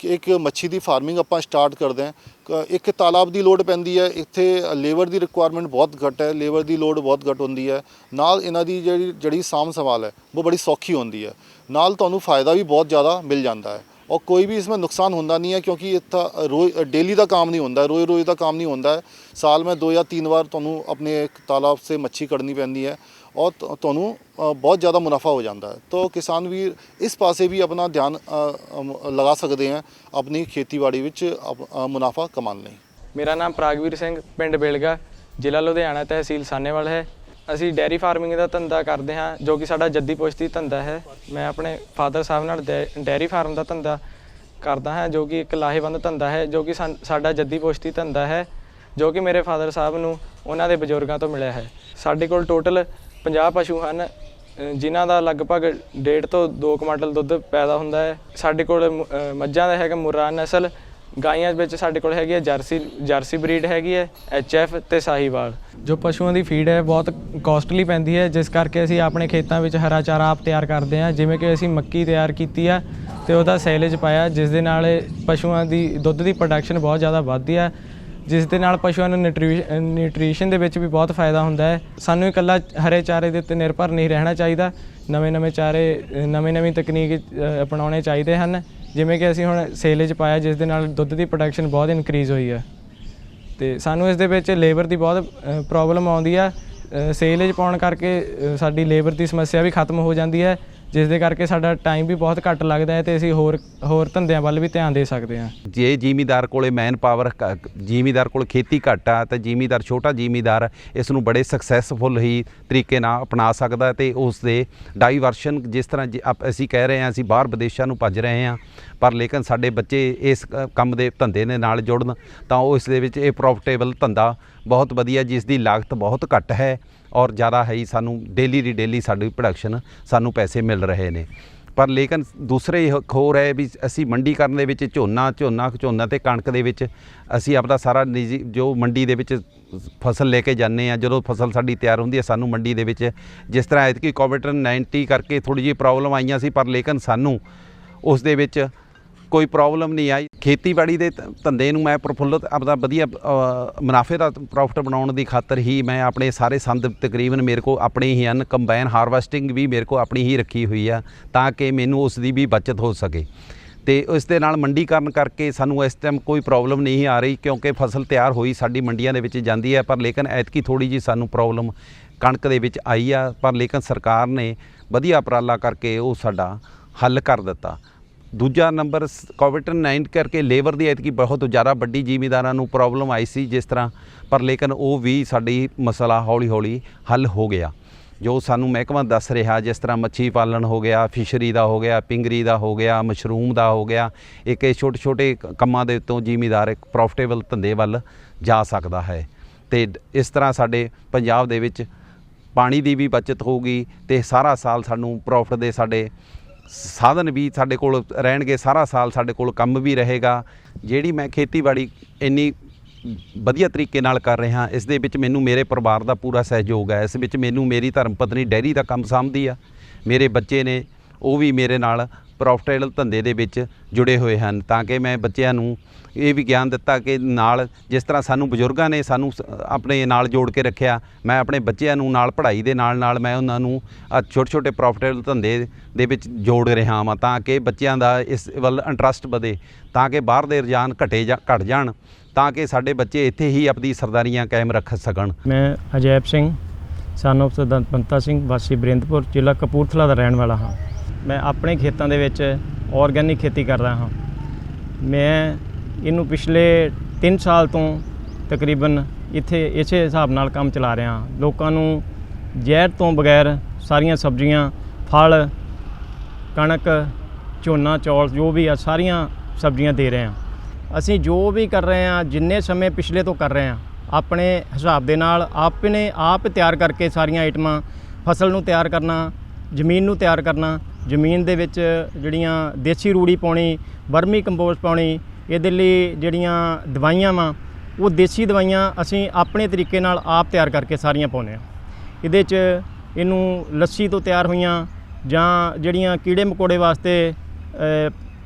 ਇੱਕ ਮੱਛੀ ਦੀ ਫਾਰਮਿੰਗ ਆਪਾਂ ਸਟਾਰਟ ਕਰਦੇ ਹਾਂ। ਕ- ਇੱਕ ਤਾਲਾਬ ਦੀ ਲੋੜ ਪੈਂਦੀ ਹੈ, ਇੱਥੇ ਲੇਬਰ ਦੀ ਰਿਕੁਆਇਰਮੈਂਟ ਬਹੁਤ ਘੱਟ ਹੈ ਲੇਬਰ ਦੀ ਲੋੜ ਬਹੁਤ ਘੱਟ ਹੁੰਦੀ ਹੈ। ਨਾਲ ਇਹਨਾਂ ਦੀ ਜਿਹੜੀ ਜਿਹੜੀ ਸਾਂਭ ਸੰਭਾਲ ਹੈ, ਉਹ ਬੜੀ ਸੌਖੀ ਹੁੰਦੀ ਹੈ। ਨਾਲ ਤੁਹਾਨੂੰ ਫਾਇਦਾ ਵੀ ਬਹੁਤ ਜ਼ਿਆਦਾ ਮਿਲ ਜਾਂਦਾ ਹੈ। ਔਰ ਕੋਈ ਵੀ ਇਸमें ਨੁਕਸਾਨ ਹੁੰਦਾ ਨਹੀਂ ਹੈ ਕਿਉਂਕਿ ਇੱਥਾ ਰੋਜ਼ ਡੇਲੀ ਦਾ ਕੰਮ ਨਹੀਂ ਹੁੰਦਾ ਰੋਜ਼ ਰੋਜ਼ ਦਾ ਕੰਮ ਨਹੀਂ ਹੁੰਦਾ ਹੈ। ਸਾਲ ਮੈਂ ਦੋ ਜਾਂ ਤਿੰਨ ਵਾਰ ਤੁਹਾਨੂੰ ਆਪਣੇ ਤਾਲਾਬ ਸੇ ਮੱਛੀ ਕੱਢਣੀ ਪੈਂਦੀ ਹੈ ਔਰ ਤੁਹਾਨੂੰ ਬਹੁਤ ਜ਼ਿਆਦਾ ਮੁਨਾਫਾ ਹੋ ਜਾਂਦਾ ਹੈ। ਤਾਂ ਕਿਸਾਨ ਵੀਰ ਇਸ ਪਾਸੇ ਵੀ ਆਪਣਾ ਧਿਆਨ ਲਗਾ ਸਕਦੇ ਹੈ, ਆਪਣੀ ਖੇਤੀਬਾੜੀ ਵਿੱਚ ਅਪ- ਮੁਨਾਫਾ ਕਮਾਉਣ ਲਈ। ਮੇਰਾ ਨਾਮ ਪ੍ਰਾਗਵੀਰ ਸਿੰਘ, ਪਿੰਡ ਬੇਲਗਾ, ਜ਼ਿਲ੍ਹਾ ਲੁਧਿਆਣਾ ਤਹਿਸੀਲ ਸਾਨੇਵਾਲ ਹੈ। ਅਸੀਂ ਡੈਰੀ ਫਾਰਮਿੰਗ ਦਾ ਧੰਦਾ ਕਰਦੇ ਹਾਂ, ਜੋ ਕਿ ਸਾਡਾ ਜੱਦੀ ਪੁਸ਼ਤੀ ਧੰਦਾ ਹੈ। ਮੈਂ ਆਪਣੇ ਫਾਦਰ ਸਾਹਿਬ ਨਾਲ ਡੈ- ਡੈਰੀ ਫਾਰਮ ਦਾ ਧੰਦਾ ਕਰਦਾ ਹਾਂ, ਜੋ ਕਿ ਇੱਕ ਲਾਹੇਵੰਦ ਧੰਦਾ ਹੈ, ਜੋ ਕਿ ਸਾਨ- ਸਾਡਾ ਜੱਦੀ ਪੁਸ਼ਤੀ ਧੰਦਾ ਹੈ, ਜੋ ਕਿ ਮੇਰੇ ਫਾਦਰ ਸਾਹਿਬ ਨੂੰ ਉਹਨਾਂ ਦੇ ਬਜ਼ੁਰਗਾਂ ਤੋਂ ਮਿਲਿਆ ਹੈ। ਸਾਡੇ ਕੋਲ ਟੋਟਲ 50 ਪਸ਼ੂ ਹਨ ਜਿਨ੍ਹਾਂ ਦਾ ਲਗਭਗ 1.5 ਤੋਂ 2 ਕੁਇੰਟਲ ਦੁੱਧ ਪੈਦਾ ਹੁੰਦਾ ਹੈ। ਸਾਡੇ ਕੋਲ ਮ- ਮੱਝਾਂ ਦਾ ਹੈਗਾ ਮੁਰਾ ਨਸਲ, ਗਾਈਆਂ ਵਿੱਚ ਸਾਡੇ ਕੋਲ ਹੈਗੀ ਹੈ ਜਰਸੀ ਜਰਸੀ ਬਰੀਡ ਹੈਗੀ ਹੈ ਐਫ ਤੇ ਸਾਹੀਵਾਲ। ਜੋ ਪਸ਼ੂਆਂ ਦੀ ਫੀਡ ਹੈ, ਬਹੁਤ ਕਾਸਟਲੀ ਪੈਂਦੀ ਹੈ, ਜਿਸ ਕਰਕੇ ਅਸੀਂ ਆਪਣੇ ਖੇਤਾਂ ਵਿੱਚ ਹਰਾ ਚਾਰਾ ਆਪ ਤਿਆਰ ਕਰਦੇ ਹਾਂ। ਜਿਵੇਂ ਕਿ ਅਸੀਂ ਮੱਕੀ ਤਿਆਰ ਕੀਤੀ ਆ ਤੇ ਉਹਦਾ ਸੈਲੇਜ ਪਾਇਆ, ਜਿਸ ਦੇ ਨਾਲ ਪਸ਼ੂਆਂ ਦੀ, ਦੁੱਧ ਦੀ ਪ੍ਰੋਡਕਸ਼ਨ ਬਹੁਤ ਜ਼ਿਆਦਾ ਵੱਧਦੀ ਆ, ਜਿਸ ਦੇ ਨਾਲ ਪਸ਼ੂਆਂ ਨੂੰ ਨਿਊਟ੍ਰੀਸ਼ਨ ਦੇ ਵਿੱਚ ਵੀ ਬਹੁਤ ਫਾਇਦਾ ਹੁੰਦਾ ਹੈ। ਸਾਨੂੰ ਇਕੱਲਾ ਹਰੇ ਚਾਰੇ ਦੇ ਉੱਤੇ ਨਿਰਭਰ ਨਹੀਂ ਰਹਿਣਾ ਚਾਹੀਦਾ। ਨਵੇਂ ਨਵੇਂ ਚਾਰੇ, ਨਵੇਂ ਨਵੀਂ ਤਕਨੀਕ ਅਪਣਾਉਣੇ ਚਾਹੀਦੇ ਹਨ। ਜਿਵੇਂ ਕਿ ਅਸੀਂ ਹੁਣ ਸੇਲੇਜ ਪਾਇਆ, ਜਿਸ ਦੇ ਨਾਲ ਦੁੱਧ ਦੀ ਪ੍ਰੋਡਕਸ਼ਨ ਬਹੁਤ ਇਨਕਰੀਜ਼ ਹੋਈ ਹੈ। ਤੇ ਸਾਨੂੰ ਇਸ ਦੇ ਵਿੱਚ ਲੇਬਰ ਦੀ ਬਹੁਤ ਪ੍ਰੋਬਲਮ ਆਉਂਦੀ ਆ। ਸੇਲੇਜ ਪਾਉਣ ਕਰਕੇ ਸਾਡੀ ਲੇਬਰ ਦੀ ਸਮੱਸਿਆ ਵੀ ਖਤਮ ਹੋ ਜਾਂਦੀ ਹੈ। ਜਿਸ ਦੇ ਕਰਕੇ ਸਾਡਾ ਟਾਈਮ ਵੀ ਬਹੁਤ ਘੱਟ ਲੱਗਦਾ ਹੈ ਤੇ ਅਸੀਂ ਹੋਰ ਹੋਰ ਧੰਦਿਆਂ ਵੱਲ ਵੀ ਧਿਆਨ ਦੇ ਸਕਦੇ ਹਾਂ। ਜੇ ਜ਼ਿਮੀਦਾਰ ਕੋਲੇ ਮੈਨ ਪਾਵਰ ਜ਼ਿਮੀਦਾਰ ਕੋਲ ਖੇਤੀ ਘੱਟ ਆ, ਤਾਂ ਜ਼ਿਮੀਦਾਰ, ਛੋਟਾ ਜ਼ਿਮੀਦਾਰ ਇਸ ਨੂੰ ਬੜੇ ਸਕਸੈਸਫੁਲ ਹੀ ਤਰੀਕੇ ਨਾਲ ਅਪਣਾ ਸਕਦਾ ਤੇ ਉਸ ਦੇ ਡਾਈਵਰਸ਼ਨ ਜਿਸ ਤਰ੍ਹਾਂ ਜੇ ਅਸੀਂ ਕਹਿ ਰਹੇ ਹਾਂ, ਅਸੀਂ ਬਾਹਰ ਵਿਦੇਸ਼ਾਂ ਨੂੰ ਭੱਜ ਰਹੇ ਹਾਂ, ਪਰ ਲੇਕਿਨ ਸਾਡੇ ਬੱਚੇ ਇਸ ਕੰਮ ਦੇ ਧੰਦੇ ਦੇ ਨਾਲ ਜੁੜਨ, ਤਾਂ ਉਹ ਇਸ ਦੇ ਵਿੱਚ ਇਹ ਪ੍ਰੋਫਿਟੇਬਲ ਧੰਦਾ ਬਹੁਤ ਵਧੀਆ, ਜਿਸ ਦੀ ਲਾਗਤ ਬਹੁਤ ਘੱਟ ਹੈ। ਔਰ ਜ਼ਿਆਦਾ ਹੈ ਹੀ ਸਾਨੂੰ ਡੇਲੀ ਦੀ ਡੇਲੀ ਸਾਡੀ ਪ੍ਰੋਡਕਸ਼ਨ ਸਾਨੂੰ ਪੈਸੇ ਮਿਲ ਰਹੇ ਨੇ। ਪਰ ਲੇਕਿਨ ਦੂਸਰੇ ਇਹ ਖੋਰ ਹੈ ਵੀ ਅਸੀਂ ਮੰਡੀਕਰਨ ਦੇ ਵਿੱਚ ਝੋਨਾ ਝੋਨਾ ਝੋਨਾ ਤੇ ਕਣਕ ਦੇ ਵਿੱਚ ਅਸੀਂ ਆਪਦਾ ਸਾਰਾ ਨਿੱਜੀ ਜੋ ਮੰਡੀ ਦੇ ਵਿੱਚ ਫਸਲ ਲੈ ਕੇ ਜਾਂਦੇ ਆ ਜਦੋਂ ਫਸਲ ਸਾਡੀ ਤਿਆਰ ਹੁੰਦੀ ਹੈ ਸਾਨੂੰ ਮੰਡੀ ਦੇ ਵਿੱਚ ਜਿਸ ਤਰ੍ਹਾਂ ਐਤਕੀ ਕੋਵਿਡ 19 ਕਰਕੇ ਥੋੜੀ ਜਿਹੀ ਪ੍ਰੋਬਲਮ ਆਈਆਂ ਸੀ, ਪਰ ਲੇਕਿਨ ਸਾਨੂੰ ਉਸ ਦੇ ਵਿੱਚ ਕੋਈ ਪ੍ਰੋਬਲਮ ਨਹੀਂ ਆਈ। ਖੇਤੀਬਾੜੀ ਦੇ ਧੰਦੇ ਨੂੰ ਮੈਂ ਪ੍ਰਫੁੱਲਤ ਆਪਦਾ ਵਧੀਆ ਮੁਨਾਫੇ ਦਾ ਪ੍ਰੋਫਿਟ ਬਣਾਉਣ ਦੀ ਖਾਤਰ ਹੀ ਮੈਂ ਆਪਣੇ ਸਾਰੇ ਸੰਦ ਤਕਰੀਬਨ ਮੇਰੇ ਕੋ ਆਪਣੇ ਹੀ ਹਨ। ਕੰਬਾਈਨ ਹਾਰਵੈਸਟਿੰਗ ਵੀ ਮੇਰੇ ਕੋ ਆਪਣੀ ਹੀ ਰੱਖੀ ਹੋਈ ਆ ਤਾਂ ਕਿ ਮੈਨੂੰ ਉਸ ਦੀ ਵੀ ਬਚਤ ਹੋ ਸਕੇ। ਤੇ ਇਸ ਦੇ ਨਾਲ ਮੰਡੀਕਰਨ ਕਰਕੇ ਸਾਨੂੰ ਇਸ ਟਾਈਮ ਕੋਈ ਪ੍ਰੋਬਲਮ ਨਹੀਂ ਆ ਰਹੀ ਕਿਉਂਕਿ ਫਸਲ ਤਿਆਰ ਹੋਈ ਸਾਡੀ ਮੰਡੀਆਂ ਦੇ ਵਿੱਚ ਜਾਂਦੀ ਹੈ ਪਰ ਲੇਕਿਨ ਐਤਕੀ ਥੋੜੀ ਜੀ ਸਾਨੂੰ ਪ੍ਰੋਬਲਮ ਕਣਕ ਦੇ ਵਿੱਚ ਆਈ ਆ, ਪਰ ਲੇਕਿਨ ਸਰਕਾਰ ਨੇ ਵਧੀਆ ਉਪਰਾਲਾ ਕਰਕੇ ਉਹ ਸਾਡਾ ਹੱਲ ਕਰ ਦਿੱਤਾ। ਦੂਜਾ ਨੰਬਰ ਕੋਵਿਡ 19 ਕਰਕੇ ਲੇਬਰ ਦੀ ਐਤਕੀ ਬਹੁਤ ਜ਼ਿਆਦਾ ਵੱਡੀ ਜ਼ਿਮੀਦਾਰਾਂ ਨੂੰ ਪ੍ਰੋਬਲਮ ਆਈ ਸੀ ਜਿਸ ਤਰ੍ਹਾਂ, ਪਰ ਲੇਕਿਨ ਉਹ ਵੀ ਸਾਡੀ ਮਸਲਾ ਹੌਲੀ ਹੌਲੀ ਹੱਲ ਹੋ ਗਿਆ। ਜੋ ਸਾਨੂੰ ਮਹਿਕਮਾ ਦੱਸ ਰਿਹਾ, ਜਿਸ ਤਰ੍ਹਾਂ ਮੱਛੀ ਪਾਲਣ ਹੋ ਗਿਆ, ਫਿਸ਼ਰੀ ਦਾ ਹੋ ਗਿਆ, ਪਿੰਗਰੀ ਦਾ ਹੋ ਗਿਆ, ਮਸ਼ਰੂਮ ਦਾ ਹੋ ਗਿਆ, ਇੱਕ ਇਹ ਛੋਟੇ ਛੋਟੇ ਕੰਮਾਂ ਦੇ ਉੱਤੋਂ ਜ਼ਿਮੀਦਾਰ ਇੱਕ ਪ੍ਰੋਫਿਟੇਬਲ ਧੰਦੇ ਵੱਲ ਜਾ ਸਕਦਾ ਹੈ। ਤੇ ਇਸ ਤਰ੍ਹਾਂ ਸਾਡੇ ਪੰਜਾਬ ਦੇ ਵਿੱਚ ਪਾਣੀ ਦੀ ਵੀ ਬਚਤ ਹੋਊਗੀ ਤੇ ਸਾਰਾ ਸਾਲ ਸਾਨੂੰ ਪ੍ਰੋਫਿਟ ਦੇ ਸਾਡੇ ਸਾਧਨ ਵੀ ਸਾਡੇ ਕੋਲ ਰਹਿਣਗੇ, ਸਾਰਾ ਸਾਲ ਸਾਡੇ ਕੋਲ ਕੰਮ ਵੀ ਰਹੇਗਾ। ਜਿਹੜੀ ਮੈਂ ਖੇਤੀਬਾੜੀ ਇੰਨੀ ਵਧੀਆ ਤਰੀਕੇ ਨਾਲ ਕਰ ਰਿਹਾ, ਇਸ ਦੇ ਵਿੱਚ ਮੈਨੂੰ ਮੇਰੇ ਪਰਿਵਾਰ ਦਾ ਪੂਰਾ ਸਹਿਯੋਗ ਹੈ। ਇਸ ਵਿੱਚ ਮੈਨੂੰ ਮੇਰੀ ਧਰਮ ਪਤਨੀ ਡੈਰੀ ਦਾ ਕੰਮ ਸਾਂਭਦੀ ਆ। ਮੇਰੇ ਬੱਚੇ ਨੇ, ਉਹ ਵੀ ਮੇਰੇ ਨਾਲ ਪ੍ਰੋਫਿਟੇਬਲ ਧੰਦੇ ਦੇ ਵਿੱਚ ਜੁੜੇ ਹੋਏ ਹਨ, ਤਾਂ ਕਿ ਮੈਂ ਬੱਚਿਆਂ ਨੂੰ ਇਹ ਵੀ ਗਿਆਨ ਦਿੱਤਾ ਕਿ ਨਾਲ ਜਿਸ ਤਰ੍ਹਾਂ ਸਾਨੂੰ ਬਜ਼ੁਰਗਾਂ ਨੇ ਸਾਨੂੰ ਸ- ਆਪਣੇ ਨਾਲ ਜੋੜ ਕੇ ਰੱਖਿਆ, ਮੈਂ ਆਪਣੇ ਬੱਚਿਆਂ ਨੂੰ ਨਾਲ ਪੜ੍ਹਾਈ ਦੇ ਨਾਲ ਨਾਲ ਮੈਂ ਉਹਨਾਂ ਨੂੰ ਛੋਟੇ ਛੋਟੇ ਪ੍ਰੋਫਿਟੇਬਲ ਧੰਦੇ ਦੇ ਵਿੱਚ ਜੋੜ ਰਿਹਾ ਹਾਂ ਤਾਂ ਕਿ ਬੱਚਿਆਂ ਦਾ ਇਸ ਵੱਲ ਇੰਟਰਸਟ ਵਧੇ, ਤਾਂ ਕਿ ਬਾਹਰ ਦੇ ਰੁਝਾਨ ਘਟੇ ਜਾਂ, ਘਟ ਜਾਣ, ਤਾਂ ਕਿ ਸਾਡੇ ਬੱਚੇ ਇੱਥੇ ਹੀ ਆਪਣੀ ਸਰਦਾਰੀਆਂ ਕਾਇਮ ਰੱਖ ਸਕਣ। ਮੈਂ ਅਜੈਬ ਸਿੰਘ ਸਨ of ਸਰਦਾਰ ਬੰਤਾ ਸਿੰਘ, ਵਾਸੀ ਬਰਿੰਦਪੁਰ, ਜ਼ਿਲ੍ਹਾ ਕਪੂਰਥਲਾ ਦਾ ਰਹਿਣ ਵਾਲਾ ਹਾਂ। ਮੈਂ ਆਪਣੇ ਖੇਤਾਂ ਦੇ ਵਿੱਚ ਆਰਗੈਨਿਕ ਖੇਤੀ ਕਰਦਾ ਹਾਂ। ਮੈਂ ਇਹਨੂੰ ਪਿਛਲੇ 3 ਸਾਲ ਤੋਂ ਤਕਰੀਬਨ ਇੱਥੇ, ਇਸੇ ਹਿਸਾਬ ਨਾਲ ਕੰਮ ਚਲਾ ਰਿਹਾ ਹਾਂ। ਲੋਕਾਂ ਨੂੰ ਜ਼ਹਿਰ ਤੋਂ ਬਗੈਰ ਸਾਰੀਆਂ ਸਬਜ਼ੀਆਂ, ਫਲ, ਕਣਕ, ਝੋਨਾ, ਚੌਲ, ਜੋ ਵੀ ਆ, ਸਾਰੀਆਂ ਸਬਜ਼ੀਆਂ ਦੇ ਰਹੇ ਹਾਂ। ਅਸੀਂ ਜੋ ਵੀ ਕਰ ਰਹੇ ਹਾਂ, ਜਿੰਨੇ ਸਮੇਂ ਪਿਛਲੇ ਤੋਂ ਕਰ ਰਹੇ ਹਾਂ, ਆਪਣੇ ਹਿਸਾਬ ਦੇ ਨਾਲ ਆਪਣੇ ਆਪ ਤਿਆਰ ਕਰਕੇ ਸਾਰੀਆਂ ਆਈਟਮਾਂ, ਫਸਲ ਨੂੰ ਤਿਆਰ ਕਰਨਾ, ਜ਼ਮੀਨ ਨੂੰ ਤਿਆਰ ਕਰਨਾ ਜ਼ਮੀਨ ਦੇ ਵਿੱਚ ਜਿਹੜੀਆਂ ਦੇਸੀ ਰੂੜੀ ਪਾਉਣੀ ਵਰਮੀ ਕੰਪੋਸਟ ਪਾਉਣੀ ਇਹਦੇ ਲਈ ਜਿਹੜੀਆਂ ਦਵਾਈਆਂ ਵਾ ਉਹ ਦੇਸੀ ਦਵਾਈਆਂ ਅਸੀਂ ਆਪਣੇ ਤਰੀਕੇ ਨਾਲ ਆਪ ਤਿਆਰ ਕਰਕੇ ਸਾਰੀਆਂ ਪਾਉਂਦੇ ਹਾਂ। ਇਹਦੇ 'ਚ ਇਹਨੂੰ ਲੱਸੀ ਤੋਂ ਤਿਆਰ ਹੋਈਆਂ ਜਾਂ ਜਿਹੜੀਆਂ ਕੀੜੇ ਮਕੌੜੇ ਵਾਸਤੇ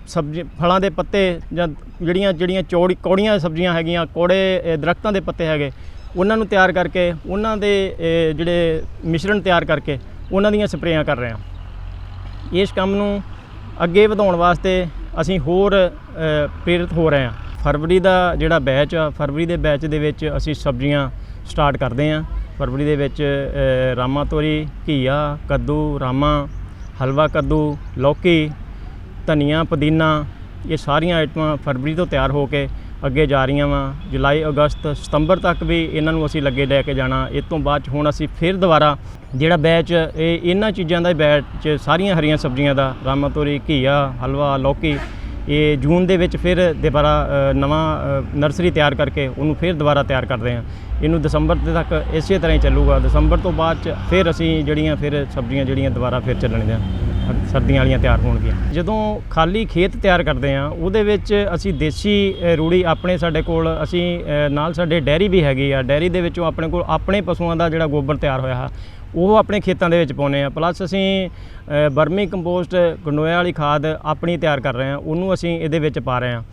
ਸਬਜ਼ੀ ਫਲਾਂ ਦੇ ਪੱਤੇ ਜਾਂ ਜਿਹੜੀਆਂ ਜਿਹੜੀਆਂ ਚੌੜੀ ਕੌੜੀਆਂ ਸਬਜ਼ੀਆਂ ਹੈਗੀਆਂ ਕੌੜੇ ਅ, ਦਰਖਤਾਂ ਦੇ ਪੱਤੇ ਹੈਗੇ ਉਹਨਾਂ ਨੂੰ ਤਿਆਰ ਕਰਕੇ ਉਹਨਾਂ ਦੇ ਜਿਹੜੇ ਮਿਸ਼ਰਣ ਤਿਆਰ ਕਰਕੇ ਉਹਨਾਂ ਦੀਆਂ ਸਪਰੇਆਂ ਕਰ ਰਹੇ ਹਾਂ। ਇਸ ਕੰਮ ਨੂੰ ਅੱਗੇ ਵਧਾਉਣ ਵਾਸਤੇ ਅਸੀਂ ਹੋਰ ਪ੍ਰੇਰਿਤ ਹੋ ਰਹੇ ਹਾਂ। ਫਰਵਰੀ ਦਾ ਜਿਹੜਾ ਬੈਚ ਆ ਫਰਵਰੀ ਦੇ ਬੈਚ ਦੇ ਵਿੱਚ ਅਸੀਂ ਸਬਜ਼ੀਆਂ ਸਟਾਰਟ ਕਰਦੇ ਹਾਂ। ਫਰਵਰੀ ਦੇ ਵਿੱਚ ਅ, ਰਾਮਾ ਤੋਰੀ ਘੀਆ ਕੱਦੂ ਰਾਮਾ ਹਲਵਾ ਕੱਦੂ ਲੌਕੀ ਧਨੀਆ ਪੁਦੀਨਾ ਇਹ ਸਾਰੀਆਂ ਆਈਟਮਾਂ ਫਰਵਰੀ ਤੋਂ ਤਿਆਰ ਹੋ ਕੇ ਅੱਗੇ ਜਾ ਰਹੀਆਂ ਵਾ। ਜੁਲਾਈ, ਅਗਸਤ, ਸਤੰਬਰ ਤੱਕ ਵੀ ਇਹਨਾਂ ਨੂੰ ਅਸੀਂ ਲੱਗੇ ਲੈ ਕੇ ਜਾਣਾ। ਇਸ ਤੋਂ ਬਾਅਦ 'ਚ ਹੁਣ ਅਸੀਂ ਫਿਰ ਦੁਬਾਰਾ ਜਿਹੜਾ ਬੈਚ, ਇਹ ਇਹਨਾਂ ਚੀਜ਼ਾਂ ਦਾ ਬੈਚ ਸਾਰੀਆਂ ਹਰੀਆਂ ਸਬਜ਼ੀਆਂ ਦਾ, ਰਾਮਾ ਤੋਰੀ, ਘੀਆ, ਹਲਵਾ, ਲੌਕੀ, ਇਹ ਜੂਨ ਦੇ ਵਿੱਚ ਫਿਰ ਦੁਬਾਰਾ ਨਵਾਂ ਨਰਸਰੀ ਤਿਆਰ ਕਰਕੇ ਉਹਨੂੰ ਫਿਰ ਦੁਬਾਰਾ ਤਿਆਰ ਕਰਦੇ ਹਾਂ। ਇਹਨੂੰ ਦਸੰਬਰ ਦੇ ਤੱਕ ਇਸੇ ਤਰ੍ਹਾਂ ਹੀ ਚੱਲੂਗਾ। ਦਸੰਬਰ ਤੋਂ ਬਾਅਦ ਚ ਫਿਰ ਅਸੀਂ ਜਿਹੜੀਆਂ ਫਿਰ ਸਬਜ਼ੀਆਂ ਜਿਹੜੀਆਂ ਦੁਬਾਰਾ ਫਿਰ ਚੱਲਣਗੀਆਂ ਸਰਦੀਆਂ ਵਾਲੀਆਂ ਤਿਆਰ ਹੋਣਗੀਆਂ। ਜਦੋਂ ਖਾਲੀ ਖੇਤ ਤਿਆਰ ਕਰਦੇ ਆ ਉਹਦੇ ਵਿੱਚ ਅਸੀਂ ਦੇਸੀ ਰੂੜੀ ਆਪਣੇ ਸਾਡੇ ਕੋਲ, ਅਸੀਂ ਨਾਲ ਸਾਡੇ ਡੈਰੀ ਵੀ ਹੈਗੀ ਆ। ਡੈਰੀ ਦੇ ਵਿੱਚੋਂ ਆਪਣੇ ਕੋਲ ਆਪਣੇ ਪਸ਼ੂਆਂ ਦਾ ਜਿਹੜਾ ਗੋਬਰ ਤਿਆਰ ਹੋਇਆ ਹੈ, ਉਹ ਆਪਣੇ ਖੇਤਾਂ ਦੇ ਵਿੱਚ ਪਾਉਂਦੇ ਆ ਪਲੱਸ ਅਸੀਂ ਬਰਮੀ ਕੰਪੋਸਟ ਗੰਡੋਏ ਵਾਲੀ ਖਾਦ ਆਪਣੀ ਤਿਆਰ ਕਰ ਰਹੇ ਆ ਉਹਨੂੰ ਅਸੀਂ ਇਹਦੇ ਵਿੱਚ ਪਾ ਰਹੇ ਆ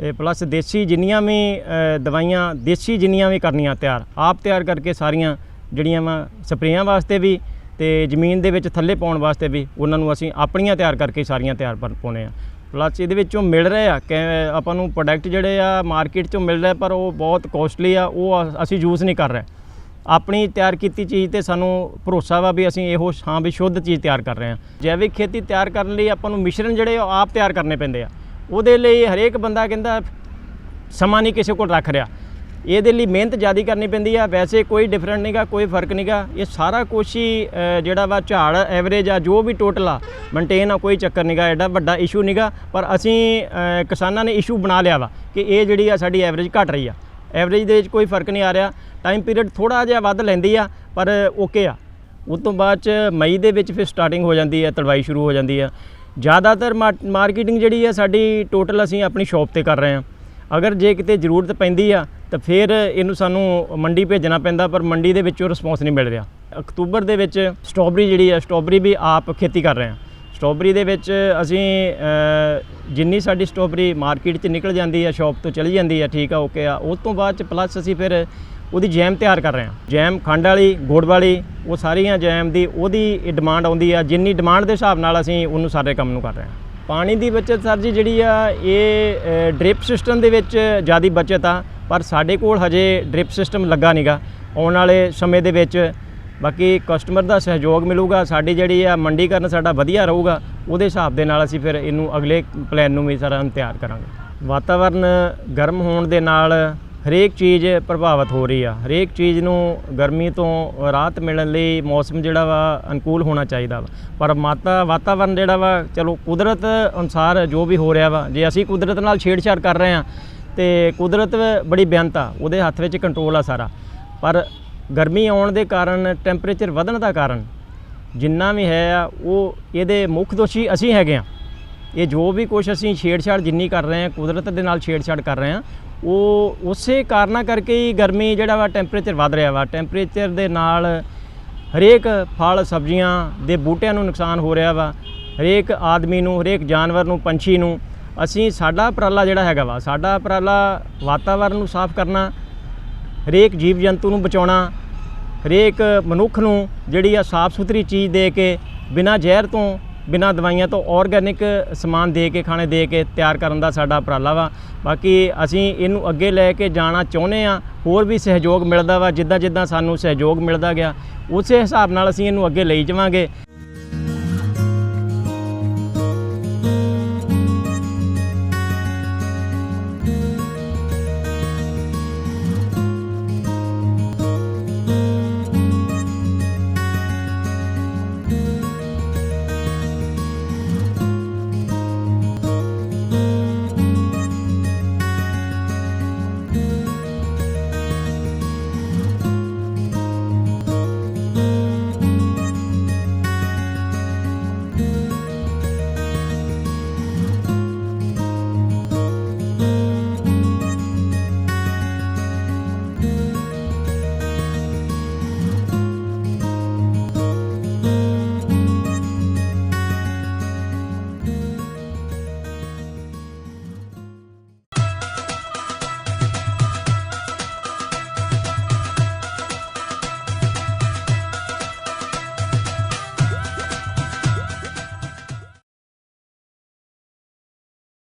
ਇਹ ਪਲੱਸ ਦੇਸੀ ਜਿੰਨੀਆਂ ਵੀ ਦਵਾਈਆਂ, ਦੇਸੀ ਜਿੰਨੀਆਂ ਵੀ ਕਰਨੀਆਂ ਤਿਆਰ, ਆਪ ਤਿਆਰ ਕਰਕੇ ਸਾਰੀਆਂ ਜਿਹੜੀਆਂ ਵਾ, ਸਪਰੇਆਂ ਵਾਸਤੇ ਵੀ ਤੇ ਜ਼ਮੀਨ ਦੇ ਵਿੱਚ ਥੱਲੇ ਪਾਉਣ ਵਾਸਤੇ ਵੀ ਉਹਨਾਂ ਨੂੰ ਅਸੀਂ ਆਪਣੀਆਂ ਤਿਆਰ ਕਰਕੇ ਸਾਰੀਆਂ ਤਿਆਰ ਪਰ- ਪਾਉਂਦੇ ਆ ਪਲੱਸ ਇਹਦੇ ਵਿੱਚੋਂ ਮਿਲ ਰਹੇ ਆ ਕਿ ਆਪਾਂ ਨੂੰ ਪ੍ਰੋਡਕਟ ਜਿਹੜੇ ਆ ਮਾਰਕੀਟ 'ਚੋਂ ਮਿਲ ਰਹੇ, ਪਰ ਉਹ ਬਹੁਤ ਕੋਸਟਲੀ ਆ, ਉਹ ਅਸੀਂ ਯੂਜ਼ ਨਹੀਂ ਕਰ ਰਹੇ। ਆਪਣੀ ਤਿਆਰ ਕੀਤੀ ਚੀਜ਼ ਤੇ ਸਾਨੂੰ ਭਰੋਸਾ ਵਾ ਵੀ ਅਸੀਂ ਇਹੋ ਹਾਂ ਵੀ ਸ਼ੁੱਧ ਚੀਜ਼ ਤਿਆਰ ਕਰ ਰਹੇ ਹਾਂ। ਜੈਵਿਕ ਖੇਤੀ ਤਿਆਰ ਕਰਨ ਲਈ ਆਪਾਂ ਨੂੰ ਮਿਸ਼ਰਣ ਜਿਹੜੇ ਉਹ ਆਪ ਤਿਆਰ ਕਰਨੇ ਪੈਂਦੇ ਆ। ਉਹਦੇ ਲਈ ਹਰੇਕ ਬੰਦਾ ਕਹਿੰਦਾ, ਸਮਾਂ ਨਹੀਂ ਕਿਸੇ ਕੋਲ ਰੱਖ ਰਿਹਾ। ਇਹਦੇ ਲਈ ਮਿਹਨਤ ਜ਼ਿਆਦਾ ਕਰਨੀ ਪੈਂਦੀ ਆ। ਵੈਸੇ ਕੋਈ ਡਿਫਰੈਂਟ ਨਹੀਂਗਾ ਕੋਈ ਫ਼ਰਕ ਨਹੀਂਗਾ ਇਹ ਸਾਰਾ ਕੁਛ ਹੀ ਜਿਹੜਾ ਵਾ ਝਾੜ ਐਵਰੇਜ ਆ, ਜੋ ਵੀ ਟੋਟਲ ਆ ਮੇਨਟੇਨ ਆ, ਕੋਈ ਚੱਕਰ ਨਹੀਂਗਾ ਐਡਾ ਵੱਡਾ ਇਸ਼ੂ ਨਹੀਂਗਾ ਪਰ ਅਸੀਂ ਕਿਸਾਨਾਂ ਨੇ ਇਸ਼ੂ ਬਣਾ ਲਿਆ ਵਾ ਕਿ ਇਹ ਜਿਹੜੀ ਆ ਸਾਡੀ ਐਵਰੇਜ ਘਟ ਰਹੀ ਆ। ਐਵਰੇਜ ਦੇ ਵਿੱਚ ਕੋਈ ਫ਼ਰਕ ਨਹੀਂ ਆ ਰਿਹਾ। ਟਾਈਮ ਪੀਰੀਅਡ ਥੋੜਾ ਜਿਹਾ ਵੱਧ ਲੈਂਦੀ ਆ, ਪਰ ਓਕੇ ਆ। ਉਸ ਤੋਂ ਬਾਅਦ ਚ ਮਈ ਦੇ ਵਿੱਚ ਫਿਰ ਸਟਾਰਟਿੰਗ ਹੋ ਜਾਂਦੀ ਹੈ ਤੜਵਾਈ ਸ਼ੁਰੂ ਹੋ ਜਾਂਦੀ ਆ। ਜ਼ਿਆਦਾਤਰ ਮਾਰਕੀਟਿੰਗ ਜਿਹੜੀ ਹੈ ਸਾਡੀ ਟੋਟਲ ਅਸੀਂ ਆਪਣੀ ਸ਼ਾਪ ਤੇ ਕਰ ਰਹੇ ਹਾਂ ਅਗਰ ਜੇ ਕਿਤੇ ਜ਼ਰੂਰਤ ਪੈਂਦੀ ਆ ਤਾਂ ਫਿਰ ਇਹਨੂੰ ਸਾਨੂੰ ਮੰਡੀ ਭੇਜਣਾ ਪੈਂਦਾ, ਪਰ ਮੰਡੀ ਦੇ ਵਿੱਚੋਂ ਰਿਸਪੌਂਸ ਨਹੀਂ ਮਿਲ ਰਿਹਾ। ਅਕਤੂਬਰ ਦੇ ਵਿੱਚ ਸਟ੍ਰਾਬੇਰੀ ਜਿਹੜੀ ਆ ਸਟ੍ਰਾਬੇਰੀ ਵੀ ਆਪ ਖੇਤੀ ਕਰ ਰਹੇ ਹਾਂ। ਸਟ੍ਰਾਬੇਰੀ ਦੇ ਵਿੱਚ ਅਸੀਂ ਜਿੰਨੀ ਸਾਡੀ ਸਟ੍ਰਾਬੇਰੀ ਮਾਰਕੀਟ 'ਚ ਨਿਕਲ ਜਾਂਦੀ ਆ ਸ਼ਾਪ ਤੋਂ ਚਲੀ ਜਾਂਦੀ ਹੈ, ਠੀਕ ਆ ਓਕੇ ਆ, ਉਸ ਤੋਂ ਬਾਅਦ ਚ ਪਲੱਸ ਅਸੀਂ ਫਿਰ ਉਹਦੀ ਜੈਮ ਤਿਆਰ ਕਰ ਰਹੇ ਹਾਂ। ਜੈਮ ਖੰਡ ਵਾਲੀ, ਗੁੜ ਵਾਲੀ, ਉਹ ਸਾਰੀਆਂ ਜੈਮ ਦੀ ਉਹਦੀ ਡਿਮਾਂਡ ਆਉਂਦੀ ਆ, ਜਿੰਨੀ ਡਿਮਾਂਡ ਦੇ ਹਿਸਾਬ ਨਾਲ ਅਸੀਂ ਉਹਨੂੰ ਸਾਰੇ ਕੰਮ ਨੂੰ ਕਰ ਰਹੇ ਹਾਂ। ਪਾਣੀ ਦੀ ਬਚਤ ਸਰ ਜੀ ਜਿਹੜੀ ਆ, ਇਹ ਡ੍ਰਿਪ ਸਿਸਟਮ ਦੇ ਵਿੱਚ ਜਿਆਦੀ ਬਚਤ ਆ, ਪਰ ਸਾਡੇ ਕੋਲ ਹਜੇ ਡ੍ਰਿਪ ਸਿਸਟਮ ਲੱਗਾ ਨਹੀਂਗਾ ਆਉਣ ਵਾਲੇ ਸਮੇਂ ਦੇ ਵਿੱਚ ਬਾਕੀ ਕਸਟਮਰ ਦਾ ਸਹਿਯੋਗ ਮਿਲੂਗਾ, ਸਾਡੀ ਜਿਹੜੀ ਆ ਮੰਡੀਕਰਨ ਸਾਡਾ ਵਧੀਆ ਰਹੂਗਾ, ਉਹਦੇ ਹਿਸਾਬ ਦੇ ਨਾਲ ਅਸੀਂ ਫਿਰ ਇਹਨੂੰ ਅਗਲੇ ਪਲਾਨ ਨੂੰ ਵੀ ਸਾਰਾ ਤਿਆਰ ਕਰਾਂਗੇ। ਵਾਤਾਵਰਨ ਗਰਮ ਹੋਣ ਦੇ ਨਾਲ ਹਰੇਕ ਚੀਜ਼ ਪ੍ਰਭਾਵਿਤ ਹੋ ਰਹੀ ਆ। ਹਰੇਕ ਚੀਜ਼ ਨੂੰ ਗਰਮੀ ਤੋਂ ਰਾਹਤ ਮਿਲਣ ਲਈ ਮੌਸਮ ਜਿਹੜਾ ਵਾ ਅਨੁਕੂਲ ਹੋਣਾ ਚਾਹੀਦਾ ਵਾ। ਪਰ ਮਾਤਾ, ਵਾਤਾਵਰਨ ਜਿਹੜਾ ਵਾ, ਚਲੋ ਕੁਦਰਤ ਅਨੁਸਾਰ ਜੋ ਵੀ ਹੋ ਰਿਹਾ ਵਾ, ਜੇ ਅਸੀਂ ਕੁਦਰਤ ਨਾਲ ਛੇੜਛਾੜ ਕਰ ਰਹੇ ਆ ਤੇ ਕੁਦਰਤ ਬੜੀ ਬੇਅੰਤ ਆ, ਉਹਦੇ ਹੱਥ ਵਿੱਚ ਕੰਟਰੋਲ ਆ ਸਾਰਾ। ਪਰ ਗਰਮੀ ਆਉਣ ਦੇ ਕਾਰਨ ਟੈਂਪਰੇਚਰ ਵਧਣ ਦਾ ਕਾਰਨ ਜਿੰਨਾ ਵੀ ਹੈ ਆ, ਉਹ ਇਹਦੇ ਮੁੱਖ ਦੋਸ਼ੀ ਅਸੀਂ ਹੈਗੇ ਆ ਇਹ ਜੋ ਵੀ ਕੁਝ ਅਸੀਂ ਛੇੜਛਾੜ ਜਿੰਨੀ ਕਰ ਰਹੇ ਹਾਂ, ਕੁਦਰਤ ਦੇ ਨਾਲ ਛੇੜਛਾੜ ਕਰ ਰਹੇ ਹਾਂ ਉਹ ਉਸੇ ਕਾਰਨਾਂ ਕਰਕੇ ਹੀ ਗਰਮੀ ਜਿਹੜਾ ਵਾ ਟੈਂਪਰੇਚਰ ਵੱਧ ਰਿਹਾ ਵਾ। ਟੈਂਪਰੇਚਰ ਦੇ ਨਾਲ ਹਰੇਕ ਫਲ, ਸਬਜ਼ੀਆਂ ਦੇ ਬੂਟਿਆਂ ਨੂੰ ਨੁਕਸਾਨ ਹੋ ਰਿਹਾ ਵਾ। ਹਰੇਕ ਆਦਮੀ ਨੂੰ, ਹਰੇਕ ਜਾਨਵਰ ਨੂੰ, ਪੰਛੀ ਨੂੰ ਅਸੀਂ ਸਾਡਾ ਉਪਰਾਲਾ ਜਿਹੜਾ ਹੈਗਾ ਵਾ, ਸਾਡਾ ਉਪਰਾਲਾ ਵਾਤਾਵਰਨ ਨੂੰ ਸਾਫ਼ ਕਰਨਾ, ਹਰੇਕ ਜੀਵ ਜੰਤੂ ਨੂੰ ਬਚਾਉਣਾ, ਹਰੇਕ ਮਨੁੱਖ ਨੂੰ ਜਿਹੜੀ ਆ ਸਾਫ਼ ਸੁਥਰੀ ਚੀਜ਼ ਦੇ ਕੇ ਬਿਨਾਂ ਜ਼ਹਿਰ ਤੋਂ ਬਿਨਾਂ ਦਵਾਈਆਂ ਤੋਂ ਆਰਗੈਨਿਕ ਸਮਾਨ ਦੇ ਕੇ, ਖਾਣੇ ਦੇ ਕੇ ਤਿਆਰ ਕਰਨ ਦਾ ਸਾਡਾ ਉਪਰਾਲਾ ਵਾ। ਬਾਕੀ ਅਸੀਂ ਇਹਨੂੰ ਅੱਗੇ ਲੈ ਕੇ ਜਾਣਾ ਚਾਹੁੰਦੇ ਆ ਹੋਰ ਵੀ ਸਹਿਯੋਗ ਮਿਲਦਾ ਵਾ ਜਿੱਦਾਂ ਜਿੱਦਾਂ ਸਾਨੂੰ ਸਹਿਯੋਗ ਮਿਲਦਾ ਗਿਆ, ਉਸੇ ਹਿਸਾਬ ਨਾਲ ਅਸੀਂ ਇਹਨੂੰ ਅੱਗੇ ਲਈ ਜਾਵਾਂਗੇ।